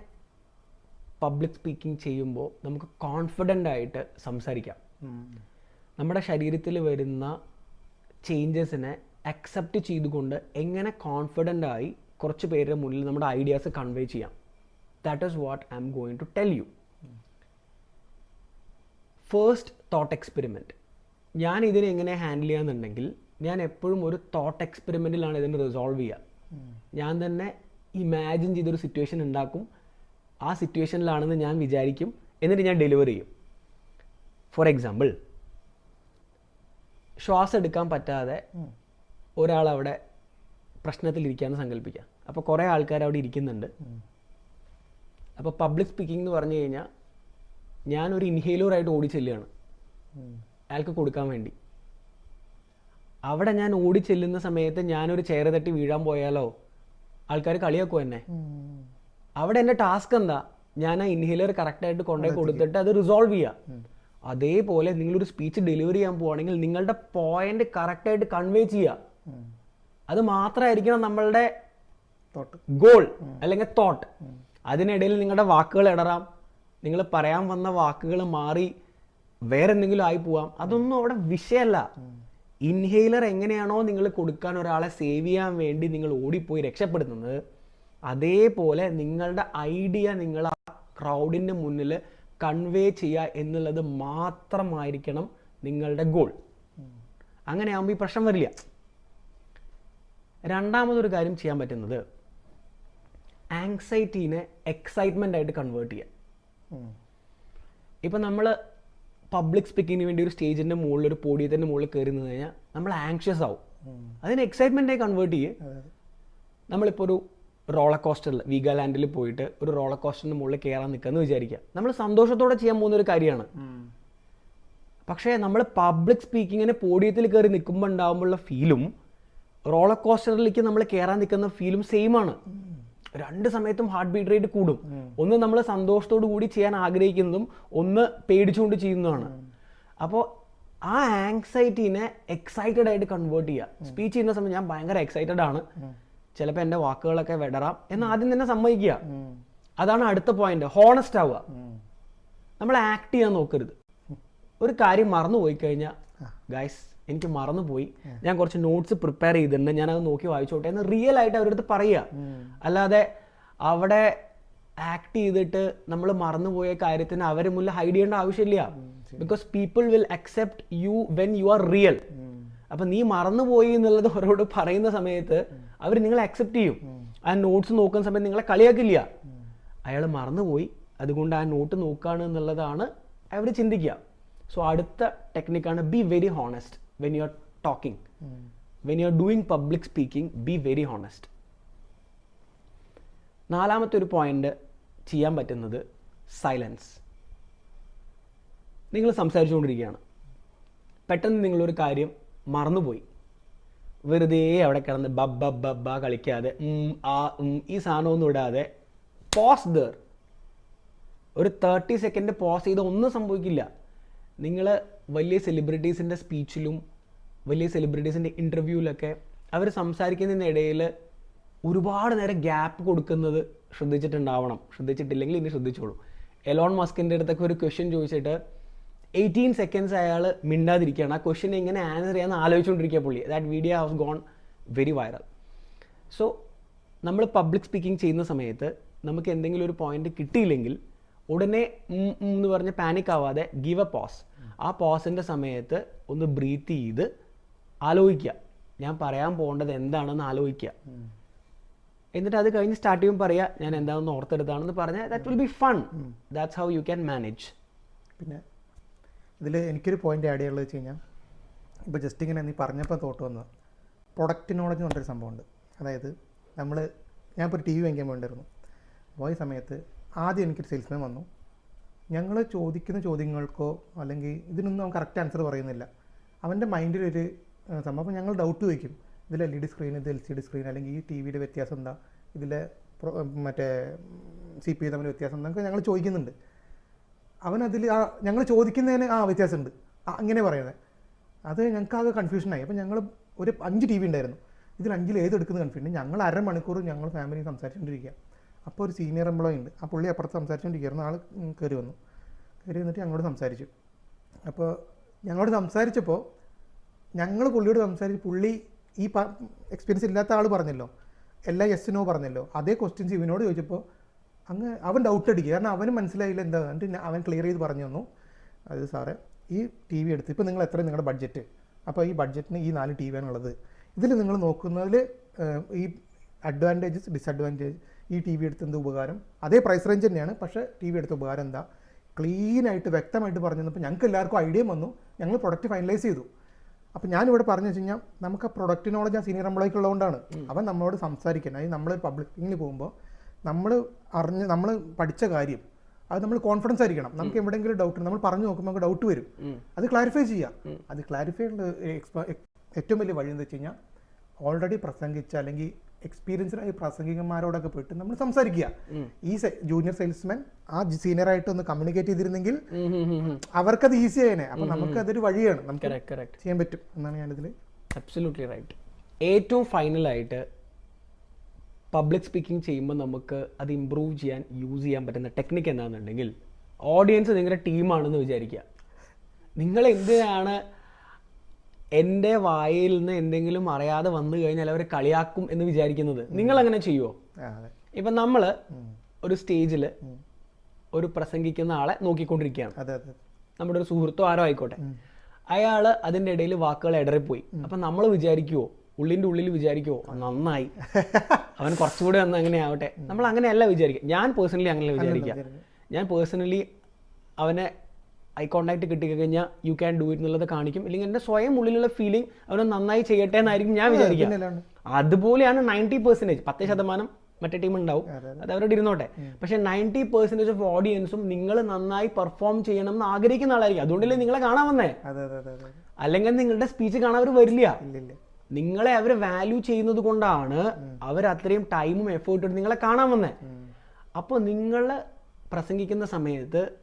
പബ്ലിക് സ്പീക്കിംഗ് ചെയ്യുമ്പോൾ നമുക്ക് കോൺഫിഡന്റ് ആയിട്ട് സംസാരിക്കാം. നമ്മുടെ ശരീരത്തിൽ വരുന്ന ചേഞ്ചസിനെ അക്സെപ്റ്റ് ചെയ്തുകൊണ്ട് എങ്ങനെ കോൺഫിഡന്റ് ആയി കുറച്ച് പേരുടെ മുന്നിൽ നമ്മുടെ ഐഡിയാസ് കൺവേ ചെയ്യാം. That is what I'm going to tell you first thought experiment ഞാൻ ഇതിനെ എങ്ങനെ ഹാൻഡിൽ ചെയ്യാന്നുണ്ടെങ്കിൽ ഞാൻ എപ്പോഴും ഒരു തോട്ട് എക്സ്പെരിമെന്റിലാണ് ഇതിനെ റിസോൾവ് ചെയ്യുക. ഞാൻ തന്നെ ഇമാജിൻ ചെയ്തൊരു സിറ്റുവേഷൻ ഉണ്ടാക്കും. ആ സിറ്റുവേഷനിലാണെന്ന് ഞാൻ വിചാരിക്കും. എന്നിട്ട് ഞാൻ ഡെലിവർ ചെയ്യും. ഫോർ എക്സാമ്പിൾ ശ്വാസം എടുക്കാൻ പറ്റാതെ ഒരാൾ അവിടെ പ്രശ്നത്തിലിരിക്കാന്ന് സങ്കല്പിക്കാം. അപ്പോൾ കുറേ ആൾക്കാർ അവിടെ ഇരിക്കുന്നുണ്ട് അപ്പോൾ പബ്ലിക് സ്പീക്കിംഗ് എന്ന് പറഞ്ഞു കഴിഞ്ഞാൽ ഞാനൊരു ഇൻഹേലറായിട്ട് ഓടി ചെല്ലുകയാണ് അയാൾക്ക് കൊടുക്കാൻ വേണ്ടി. അവിടെ ഞാൻ ഓടി ചെല്ലുന്ന സമയത്ത് ഞാനൊരു ചെയർ തട്ടി വീഴാൻ പോയാലോ? ആൾക്കാർ കളിയാക്കും എന്നെ. അവിടെ എന്റെ ടാസ്ക് എന്താ? ഞാൻ ആ ഇൻഹേലർ കറക്റ്റായിട്ട് കൊണ്ടുപോയി കൊടുത്തിട്ട് അത് റിസോൾവ് ചെയ്യുക അതേപോലെ നിങ്ങളൊരു സ്പീച്ച് ഡെലിവറി ചെയ്യാൻ പോവാണെങ്കിൽ നിങ്ങളുടെ പോയിന്റ് കറക്റ്റായിട്ട് കൺവേ ചെയ്യുക അത് മാത്രമായിരിക്കണം നമ്മളുടെ ഗോൾ അല്ലെങ്കിൽ തോട്ട് അതിനിടയിൽ നിങ്ങളുടെ വാക്കുകൾ ഇടറാം. നിങ്ങൾ പറയാൻ വന്ന വാക്കുകൾ മാറി വേറെ എന്തെങ്കിലും ആയി പോവാം. അതൊന്നും അവിടെ വിഷയമല്ല. ഇൻഹെയിലർ എങ്ങനെയാണോ നിങ്ങൾ കൊടുക്കാൻ ഒരാളെ സേവ് ചെയ്യാൻ വേണ്ടി നിങ്ങൾ ഓടിപ്പോയി രക്ഷപ്പെടുന്നത് അതേപോലെ നിങ്ങളുടെ ഐഡിയ നിങ്ങൾ ആ ക്രൗഡിന്റെ മുന്നിൽ കൺവേ ചെയ്യുക എന്നുള്ളത് മാത്രമായിരിക്കണം നിങ്ങളുടെ ഗോൾ അങ്ങനെ ആകുമ്പോൾ ഈ പ്രശ്നം വരില്ല. രണ്ടാമതൊരു കാര്യം ചെയ്യാൻ പറ്റുന്നത് ആങ്സൈറ്റീനെ എക്സൈറ്റ്മെന്റ് ആയിട്ട് കൺവേർട്ട് ചെയ്യുക ഇപ്പം നമ്മൾ പബ്ലിക് സ്പീക്കിങ്ങിന് വേണ്ടി ഒരു സ്റ്റേജിന്റെ മുകളിൽ ഒരു പോഡിയത്തിന്റെ മുകളിൽ കയറി നിന്ന് കഴിഞ്ഞാൽ നമ്മൾ ആങ്ഷ്യസ് ആവും. അതിനെ എക്സൈറ്റ്മെന്റായി കൺവേർട്ട് ചെയ്യുക നമ്മളിപ്പോൾ ഒരു റോളർ കോസ്റ്ററിൽ വീഗാലാൻഡിൽ പോയിട്ട് ഒരു റോളർ കോസ്റ്ററിന്റെ മുകളിൽ കയറാൻ നിൽക്കുക വിചാരിക്കുക നമ്മൾ സന്തോഷത്തോടെ ചെയ്യാൻ പോകുന്ന ഒരു കാര്യമാണ്. പക്ഷേ നമ്മൾ പബ്ലിക് സ്പീക്കിങ്ങിന് പോഡിയത്തിൽ കയറി നിൽക്കുമ്പോൾ ഉണ്ടാകുമ്പോഴുള്ള ഫീലും റോളർ കോസ്റ്ററിലേക്ക് നമ്മൾ കയറാൻ നിൽക്കുന്ന ഫീലും സെയിം ആണ്. രണ്ട് സമയത്തും ഹാർട്ട് ബീറ്റ് റേറ്റ് കൂടും. ഒന്ന് നമ്മൾ സന്തോഷത്തോടു കൂടി ചെയ്യാൻ ആഗ്രഹിക്കുന്നതും ഒന്ന് പേടിച്ചുകൊണ്ട് ചെയ്യുന്നതാണ് അപ്പോൾ ആ ആങ്സൈറ്റിനെ എക്സൈറ്റഡ് ആയിട്ട് കൺവേർട്ട് ചെയ്യുക സ്പീച്ച് ചെയ്യുന്ന സമയത്ത് ഞാൻ ഭയങ്കര എക്സൈറ്റഡ് ആണ്. ചിലപ്പോൾ എന്റെ വാക്കുകളൊക്കെ വിടറാം എന്ന് ആദ്യം തന്നെ സമ്മതിക്കുക. അതാണ് അടുത്ത പോയിന്റ് ഹോണസ്റ്റ് ആവുക. നമ്മൾ ആക്ട് ചെയ്യാൻ നോക്കരുത്. ഒരു കാര്യം മറന്നു പോയി കഴിഞ്ഞാൽ ഗൈസ് എനിക്ക് മറന്നുപോയി. ഞാൻ കുറച്ച് നോട്ട്സ് പ്രിപ്പയർ ചെയ്തിട്ടുണ്ട്. ഞാൻ അത് നോക്കി വായിച്ചോട്ടെ എന്ന് റിയൽ ആയിട്ട് അവരടുത്ത് പറയുക. അല്ലാതെ അവിടെ ആക്ട് ചെയ്തിട്ട് നമ്മൾ മറന്നുപോയ കാര്യത്തിന് അവരെ മുന്നിൽ ഹൈഡ് ചെയ്യേണ്ട ആവശ്യമില്ല. Because people will accept you when you are real അപ്പൊ നീ മറന്നുപോയി എന്നുള്ളത് അവരോട് പറയുന്ന സമയത്ത് അവർ നിങ്ങളെ അക്സെപ്റ്റ് ചെയ്യും. ആ നോട്ട്സ് നോക്കുന്ന സമയത്ത് നിങ്ങളെ കളിയാക്കില്ല. അയാൾ മറന്നുപോയി. അതുകൊണ്ട് ആ നോട്ട് നോക്കുകയാണ് എന്നുള്ളതാണ് അവർ ചിന്തിക്കുക. സോ അടുത്ത ടെക്നിക്കാണ് be very honest you are talking when you are doing public speaking be very honest നാലാമത്തെ ഒരു പോയിന്റ് ചെയ്യാൻ പറ്റുന്നത് സൈലൻസ് നിങ്ങൾ സംസാരിച്ചുകൊണ്ടിരിക്കുകയാണ്. പെട്ടെന്ന് നിങ്ങളൊരു കാര്യം മറന്നുപോയി. വെറുതെ അവിടെ കിടന്ന് ബബ്ബ ബബ്ബ കളിക്കാതെ ആ ഈ സാധനമൊന്നും ഇടാതെ പോസ് ദർ ഒരു തേർട്ടി സെക്കൻഡ് പോസ് ചെയ്ത് ഒന്നും സംഭവിക്കില്ല. നിങ്ങൾ വലിയ സെലിബ്രിറ്റീസിന്റെ സ്പീച്ചിലും വലിയ സെലിബ്രിറ്റീസിന്റെ ഇന്റർവ്യൂവിലൊക്കെ അവർ സംസാരിക്കുന്നതിനിടയിൽ ഒരുപാട് നേരം ഗ്യാപ്പ് കൊടുക്കുന്നത് ശ്രദ്ധിച്ചിട്ടുണ്ടാവണം. ശ്രദ്ധിച്ചിട്ടില്ലെങ്കിൽ ഇനി ശ്രദ്ധിച്ചോളൂ. എലോൺ മസ്കിന്റെ അടുത്തൊക്കെ ഒരു ക്വസ്റ്റ്യൻ ചോദിച്ചിട്ട് എയ്റ്റീൻ സെക്കൻഡ്സ് അയാൾ മിണ്ടാതിരിക്കുകയാണ്. ആ ക്വസ്റ്റ്യൻ എങ്ങനെ ആൻസർ ചെയ്യാമെന്ന് ആലോചിച്ചുകൊണ്ടിരിക്കുക പുള്ളി. That video has gone very viral so നമ്മൾ പബ്ലിക് സ്പീക്കിംഗ് ചെയ്യുന്ന സമയത്ത് നമുക്ക് എന്തെങ്കിലും ഒരു പോയിന്റ് കിട്ടിയില്ലെങ്കിൽ ഉടനെ എന്ന് പറഞ്ഞ് പാനിക് ആവാതെ ഗീവ് എ പോസ് ആ പോസിന്റെ സമയത്ത് ഒന്ന് ബ്രീത്ത് ചെയ്ത് ആലോചിക്കുക. ഞാൻ പറയാൻ പോകേണ്ടത് എന്താണെന്ന് ആലോചിക്കുക. എന്നിട്ട് അത് കഴിഞ്ഞ് സ്റ്റാർട്ട് ചെയ്യുമ്പോൾ പറയുക ഞാൻ എന്താണെന്ന് ഓർത്തെടുത്താണെന്ന് പറഞ്ഞാൽ that will be fun that's how you can manage പിന്നെ ഇതിൽ എനിക്കൊരു പോയിന്റ് ആഡ് ചെയ്യാനുള്ളത് വെച്ച് കഴിഞ്ഞാൽ ഇപ്പോൾ ജസ്റ്റ് ഇങ്ങനെ നീ പറഞ്ഞപ്പോൾ തോട്ട് വന്നത് പ്രൊഡക്റ്റ് നോളജ് എന്ന് പറഞ്ഞൊരു സംഭവമുണ്ട്. അതായത് നമ്മൾ ഞാനിപ്പോൾ ഒരു ടി വി വാങ്ങിക്കാൻ വേണ്ടിയിരുന്നു പോയ സമയത്ത് ആദ്യം എനിക്കൊരു സെയിൽസ്മാൻ വന്നു. ഞങ്ങൾ ചോദിക്കുന്ന ചോദ്യങ്ങൾക്കോ അല്ലെങ്കിൽ ഇതിനൊന്നും അവൻ കറക്റ്റ് ആൻസർ പറയുന്നില്ല. അവന്റെ മൈൻഡിലൊരു സംഭവം അപ്പോൾ ഞങ്ങൾ ഡൗട്ട് ചോദിക്കും. ഇതിൽ എൽ ഇ ഡി സ്ക്രീൻ ഇത് എൽ സി ഡി സ്ക്രീൻ അല്ലെങ്കിൽ ഈ ടി വിയുടെ വ്യത്യാസം എന്താ? ഇതിലെ മറ്റേ സി പി തമ്മിൽ വ്യത്യാസം എന്താ? ഞങ്ങൾ ചോദിക്കുന്നുണ്ട്. അവൻ അവനതിൽ ആ ഞങ്ങൾ ചോദിക്കുന്നതിന് ആ വ്യത്യാസമുണ്ട്. അങ്ങനെ പറയുന്നത് അത് ഞങ്ങൾക്ക് ആകെ കൺഫ്യൂഷനായി അപ്പോൾ ഞങ്ങൾ ഒരു അഞ്ച് ടി വി ഉണ്ടായിരുന്നു. ഇതിൽ അഞ്ചിൽ ഏതെടുക്കുന്ന കൺഫ്യൂഷൻ ഞങ്ങൾ അരമണിക്കൂർ ഞങ്ങൾ ഫാമിലി സംസാരിച്ചുകൊണ്ടിരിക്കുക അപ്പോൾ ഒരു സീനിയർ എംപ്ലോയി ഉണ്ട്. ആ പുള്ളി അപ്പുറത്ത് സംസാരിച്ചുകൊണ്ടിരിക്കുകയായിരുന്നു ആൾ കയറി വന്നു. കയറി വന്നിട്ട് ഞങ്ങളോട് സംസാരിച്ചു. അപ്പോൾ ഞങ്ങളോട് സംസാരിച്ചപ്പോൾ ഞങ്ങൾ പുള്ളിയോട് സംസാരിച്ച് പുള്ളി ഈ എക്സ്പീരിയൻസ് ഇല്ലാത്ത ആൾ പറഞ്ഞല്ലോ. എല്ലാ യെസ് നോ പറഞ്ഞല്ലോ. അതേ ക്വസ്റ്റ്യൻസ് ഇവനോട് ചോദിച്ചപ്പോൾ അങ്ങ് അവൻ ഡൗട്ട് അടിക്കുക. കാരണം അവന് മനസ്സിലായില്ല എന്താ. എന്നിട്ട് അവൻ ക്ലിയർ ചെയ്ത് പറഞ്ഞു തന്നു. അത് സാറേ ഈ ടി വി എടുത്ത് ഇപ്പോൾ നിങ്ങൾ എത്ര നിങ്ങളുടെ ബഡ്ജറ്റ് അപ്പോൾ ഈ ബഡ്ജറ്റിന് ഈ നാല് ടി വിയാണുള്ളത് ഇതിൽ നിങ്ങൾ നോക്കുന്നതിൽ ഈ അഡ്വാന്റേജസ് ഡിസഡ്വാന്റേജ് ഈ ടി വി എടുത്ത് എന്ത് ഉപകാരം? അതേ പ്രൈസ് റേഞ്ച് തന്നെയാണ്. പക്ഷേ ടി വി എടുത്ത ഉപകാരം എന്താ? ക്ലീനായിട്ട് വ്യക്തമായിട്ട് പറഞ്ഞു തന്നപ്പോൾ ഞങ്ങൾക്ക് എല്ലാവർക്കും ഐഡിയ വന്നു. ഞങ്ങൾ പ്രൊഡക്റ്റ് ഫൈനലൈസ് ചെയ്തു. അപ്പോൾ ഞാനിവിടെ പറഞ്ഞു വെച്ച് കഴിഞ്ഞാൽ നമുക്ക് ആ പ്രൊഡക്റ്റ് നോളജ് ആ സീനിയർ എംപ്ലോയിക്ക് ഉള്ളതുകൊണ്ടാണ്. അവൻ നമ്മളോട് സംസാരിക്കണം അതായത് നമ്മൾ പബ്ലിക്കിങ്ങിൽ പോകുമ്പോൾ നമ്മൾ അറിഞ്ഞ് നമ്മൾ പഠിച്ച കാര്യം അത് നമ്മൾ കോൺഫിഡൻസ് ആയിരിക്കണം. നമുക്ക് എവിടെയെങ്കിലും ഡൗട്ട് നമ്മൾ പറഞ്ഞു നോക്കുമ്പോൾ നമുക്ക് ഡൗട്ട് വരും. അത് ക്ലാരിഫൈ ചെയ്യാം. അത് ക്ലാരിഫൈ ഉള്ള ഏറ്റവും വലിയ വഴി എന്ന് വെച്ച് കഴിഞ്ഞാൽ ഓൾറെഡി പ്രസംഗിച്ച അല്ലെങ്കിൽ എക്സ്പീരിയൻസ്ഡായ പ്രാസംഗികന്മാരോടൊക്കെ പോയിട്ട് നമ്മൾ സംസാരിക്കുക. ഈ ജൂനിയർ സെയിൽസ്മാൻ ആ സീനിയർ ആയിട്ട് ഒന്ന് കമ്മ്യൂണിക്കേറ്റ് ചെയ്തിരുന്നെങ്കിൽ അവർക്കത് ഈസി ആയേനെ. അപ്പൊ നമുക്ക് അതൊരു വഴിയാണ്. നമുക്ക് ചെയ്യാൻ പറ്റും. എന്നാണ് ഞാനിതിൽ അബ്സല്യൂട്ട്ലി റൈറ്റ് ഏറ്റവും ഫൈനലായിട്ട് പബ്ലിക് സ്പീക്കിംഗ് ചെയ്യുമ്പോൾ നമുക്ക് അത് ഇമ്പ്രൂവ് ചെയ്യാൻ യൂസ് ചെയ്യാൻ പറ്റുന്ന ടെക്നിക്ക് എന്താണെന്നുണ്ടെങ്കിൽ ഓഡിയൻസ് നിങ്ങളുടെ ടീമാണെന്ന് വിചാരിക്കുക. നിങ്ങൾ എന്തിനാണ് എന്റെ വായിൽ നിന്ന് എന്തെങ്കിലും അറിയാതെ വന്നു കഴിഞ്ഞാൽ അവർ കളിയാക്കും എന്ന് വിചാരിക്കുന്നത് നിങ്ങൾ അങ്ങനെ ചെയ്യുമോ ഇപ്പൊ നമ്മൾ ഒരു സ്റ്റേജിൽ ഒരു പ്രസംഗിക്കുന്ന ആളെ നോക്കിക്കൊണ്ടിരിക്കുകയാണ്. നമ്മുടെ ഒരു സുഹൃത്തോ ആരോ ആയിക്കോട്ടെ. അയാൾ അതിന്റെ ഇടയിൽ വാക്കുകൾ ഇടറിപ്പോയി. അപ്പം നമ്മൾ വിചാരിക്കുവോ? ഉള്ളിന്റെ ഉള്ളിൽ വിചാരിക്കുവോ? നന്നായി. അവൻ കുറച്ചുകൂടി വന്ന് അങ്ങനെ ആവട്ടെ നമ്മൾ അങ്ങനെയല്ല വിചാരിക്കുക. ഞാൻ പേഴ്സണലി അങ്ങനെ വിചാരിക്കുക. ഞാൻ പേഴ്സണലി അവനെ ഐ കോണ്ടാക്ട് കിട്ടിക്കഴിഞ്ഞാൽ യു ക്യാൻ ഡു ഇറ്റ് എന്നുള്ളത് കാണിക്കും. ഇല്ലെങ്കിൽ എന്റെ സ്വയം ഉള്ളിലുള്ള ഫീലിംഗ് അവനെ നന്നായി ചെയ്യട്ടെ എന്നായിരിക്കും ഞാൻ വിചാരിക്കുക. അതുപോലെയാണ് നയന്റി പെർസെന്റേജ് പത്ത് ശതമാനം മറ്റേ ടീം ഉണ്ടാവും. അത് അവരോട് ഇരുന്നോട്ടെ. പക്ഷേ നയന്റി പെർസെന്റേജ് ഓഫ് ഓഡിയൻസും നിങ്ങൾ നന്നായി പെർഫോം ചെയ്യണം എന്ന് ആഗ്രഹിക്കുന്ന ആളായിരിക്കും. അതുകൊണ്ടല്ലേ നിങ്ങളെ കാണാൻ വന്നേ. അല്ലെങ്കിൽ നിങ്ങളുടെ സ്പീച്ച് കാണാൻ അവർ വരില്ല. നിങ്ങളെ അവർ വാല്യൂ ചെയ്യുന്നത് കൊണ്ടാണ് അവർ അത്രയും ടൈമും എഫേർട്ടും നിങ്ങളെ കാണാൻ വന്നേ. അപ്പോൾ നിങ്ങൾ പ്രസംഗിക്കുന്ന സമയത്ത്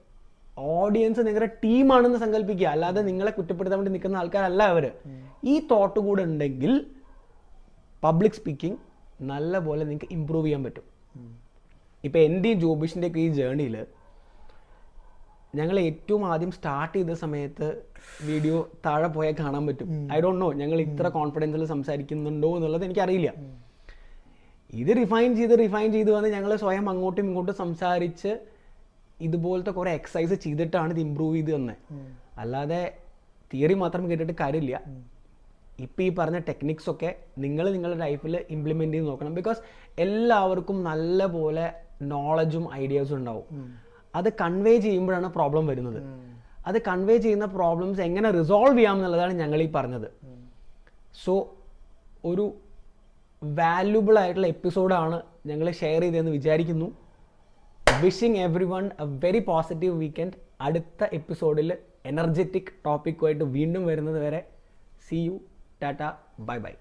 ഓഡിയൻസ് നിങ്ങളുടെ ടീമാണെന്ന് സങ്കല്പിക്കുക അല്ലാതെ നിങ്ങളെ കുറ്റപ്പെടുത്താൻ വേണ്ടി നിൽക്കുന്ന ആൾക്കാരല്ല അവർ ഈ തോട്ട് കൂടെ ഉണ്ടെങ്കിൽ പബ്ലിക് സ്പീക്കിംഗ് നല്ല പോലെ നിങ്ങൾക്ക് ഇമ്പ്രൂവ് ചെയ്യാൻ പറ്റും. ഇപ്പം എന്റെയും ജോബിഷിന്റെ ഒക്കെ ഈ ജേണിയിൽ ഞങ്ങൾ ഏറ്റവും ആദ്യം സ്റ്റാർട്ട് ചെയ്ത സമയത്ത് വീഡിയോ താഴെ പോയാൽ കാണാൻ പറ്റും. ഐ ഡോണ്ട് നോ ഞങ്ങൾ ഇത്ര കോൺഫിഡൻസിൽ സംസാരിക്കുന്നുണ്ടോ എന്നുള്ളത് എനിക്കറിയില്ല. ഇത് റിഫൈൻ ചെയ്ത് റിഫൈൻ ചെയ്ത് വന്ന് ഞങ്ങൾ സ്വയം അങ്ങോട്ടും ഇങ്ങോട്ടും സംസാരിച്ച് ഇതുപോലത്തെ കുറേ എക്സസൈസ് ചെയ്തിട്ടാണ് ഇത് ഇമ്പ്രൂവ് ചെയ്ത് തന്നെ. അല്ലാതെ തിയറി മാത്രം കേട്ടിട്ട് കാര്യമില്ല. ഇപ്പം ഈ പറഞ്ഞ ടെക്നിക്സ് ഒക്കെ നിങ്ങൾ നിങ്ങളുടെ ലൈഫിൽ ഇംപ്ലിമെന്റ് ചെയ്ത് നോക്കണം. ബിക്കോസ് എല്ലാവർക്കും നല്ല പോലെ നോളജും ഐഡിയാസും ഉണ്ടാവും. അത് കൺവേ ചെയ്യുമ്പോഴാണ് പ്രോബ്ലം വരുന്നത്. അത് കൺവേ ചെയ്യുന്ന പ്രോബ്ലംസ് എങ്ങനെ റിസോൾവ് ചെയ്യാം എന്നുള്ളതാണ് ഞങ്ങൾ ഈ പറഞ്ഞത്. സോ ഒരു വാല്യുബിൾ ആയിട്ടുള്ള എപ്പിസോഡാണ് ഞങ്ങൾ ഷെയർ ചെയ്തതെന്ന് വിചാരിക്കുന്നു. Wishing everyone a very positive weekend അടുത്ത എപ്പിസോഡിൽ എനർജറ്റിക് ടോപ്പിക്കുമായിട്ട് വീണ്ടും വരുന്നത് വരെ. See you tata bye bye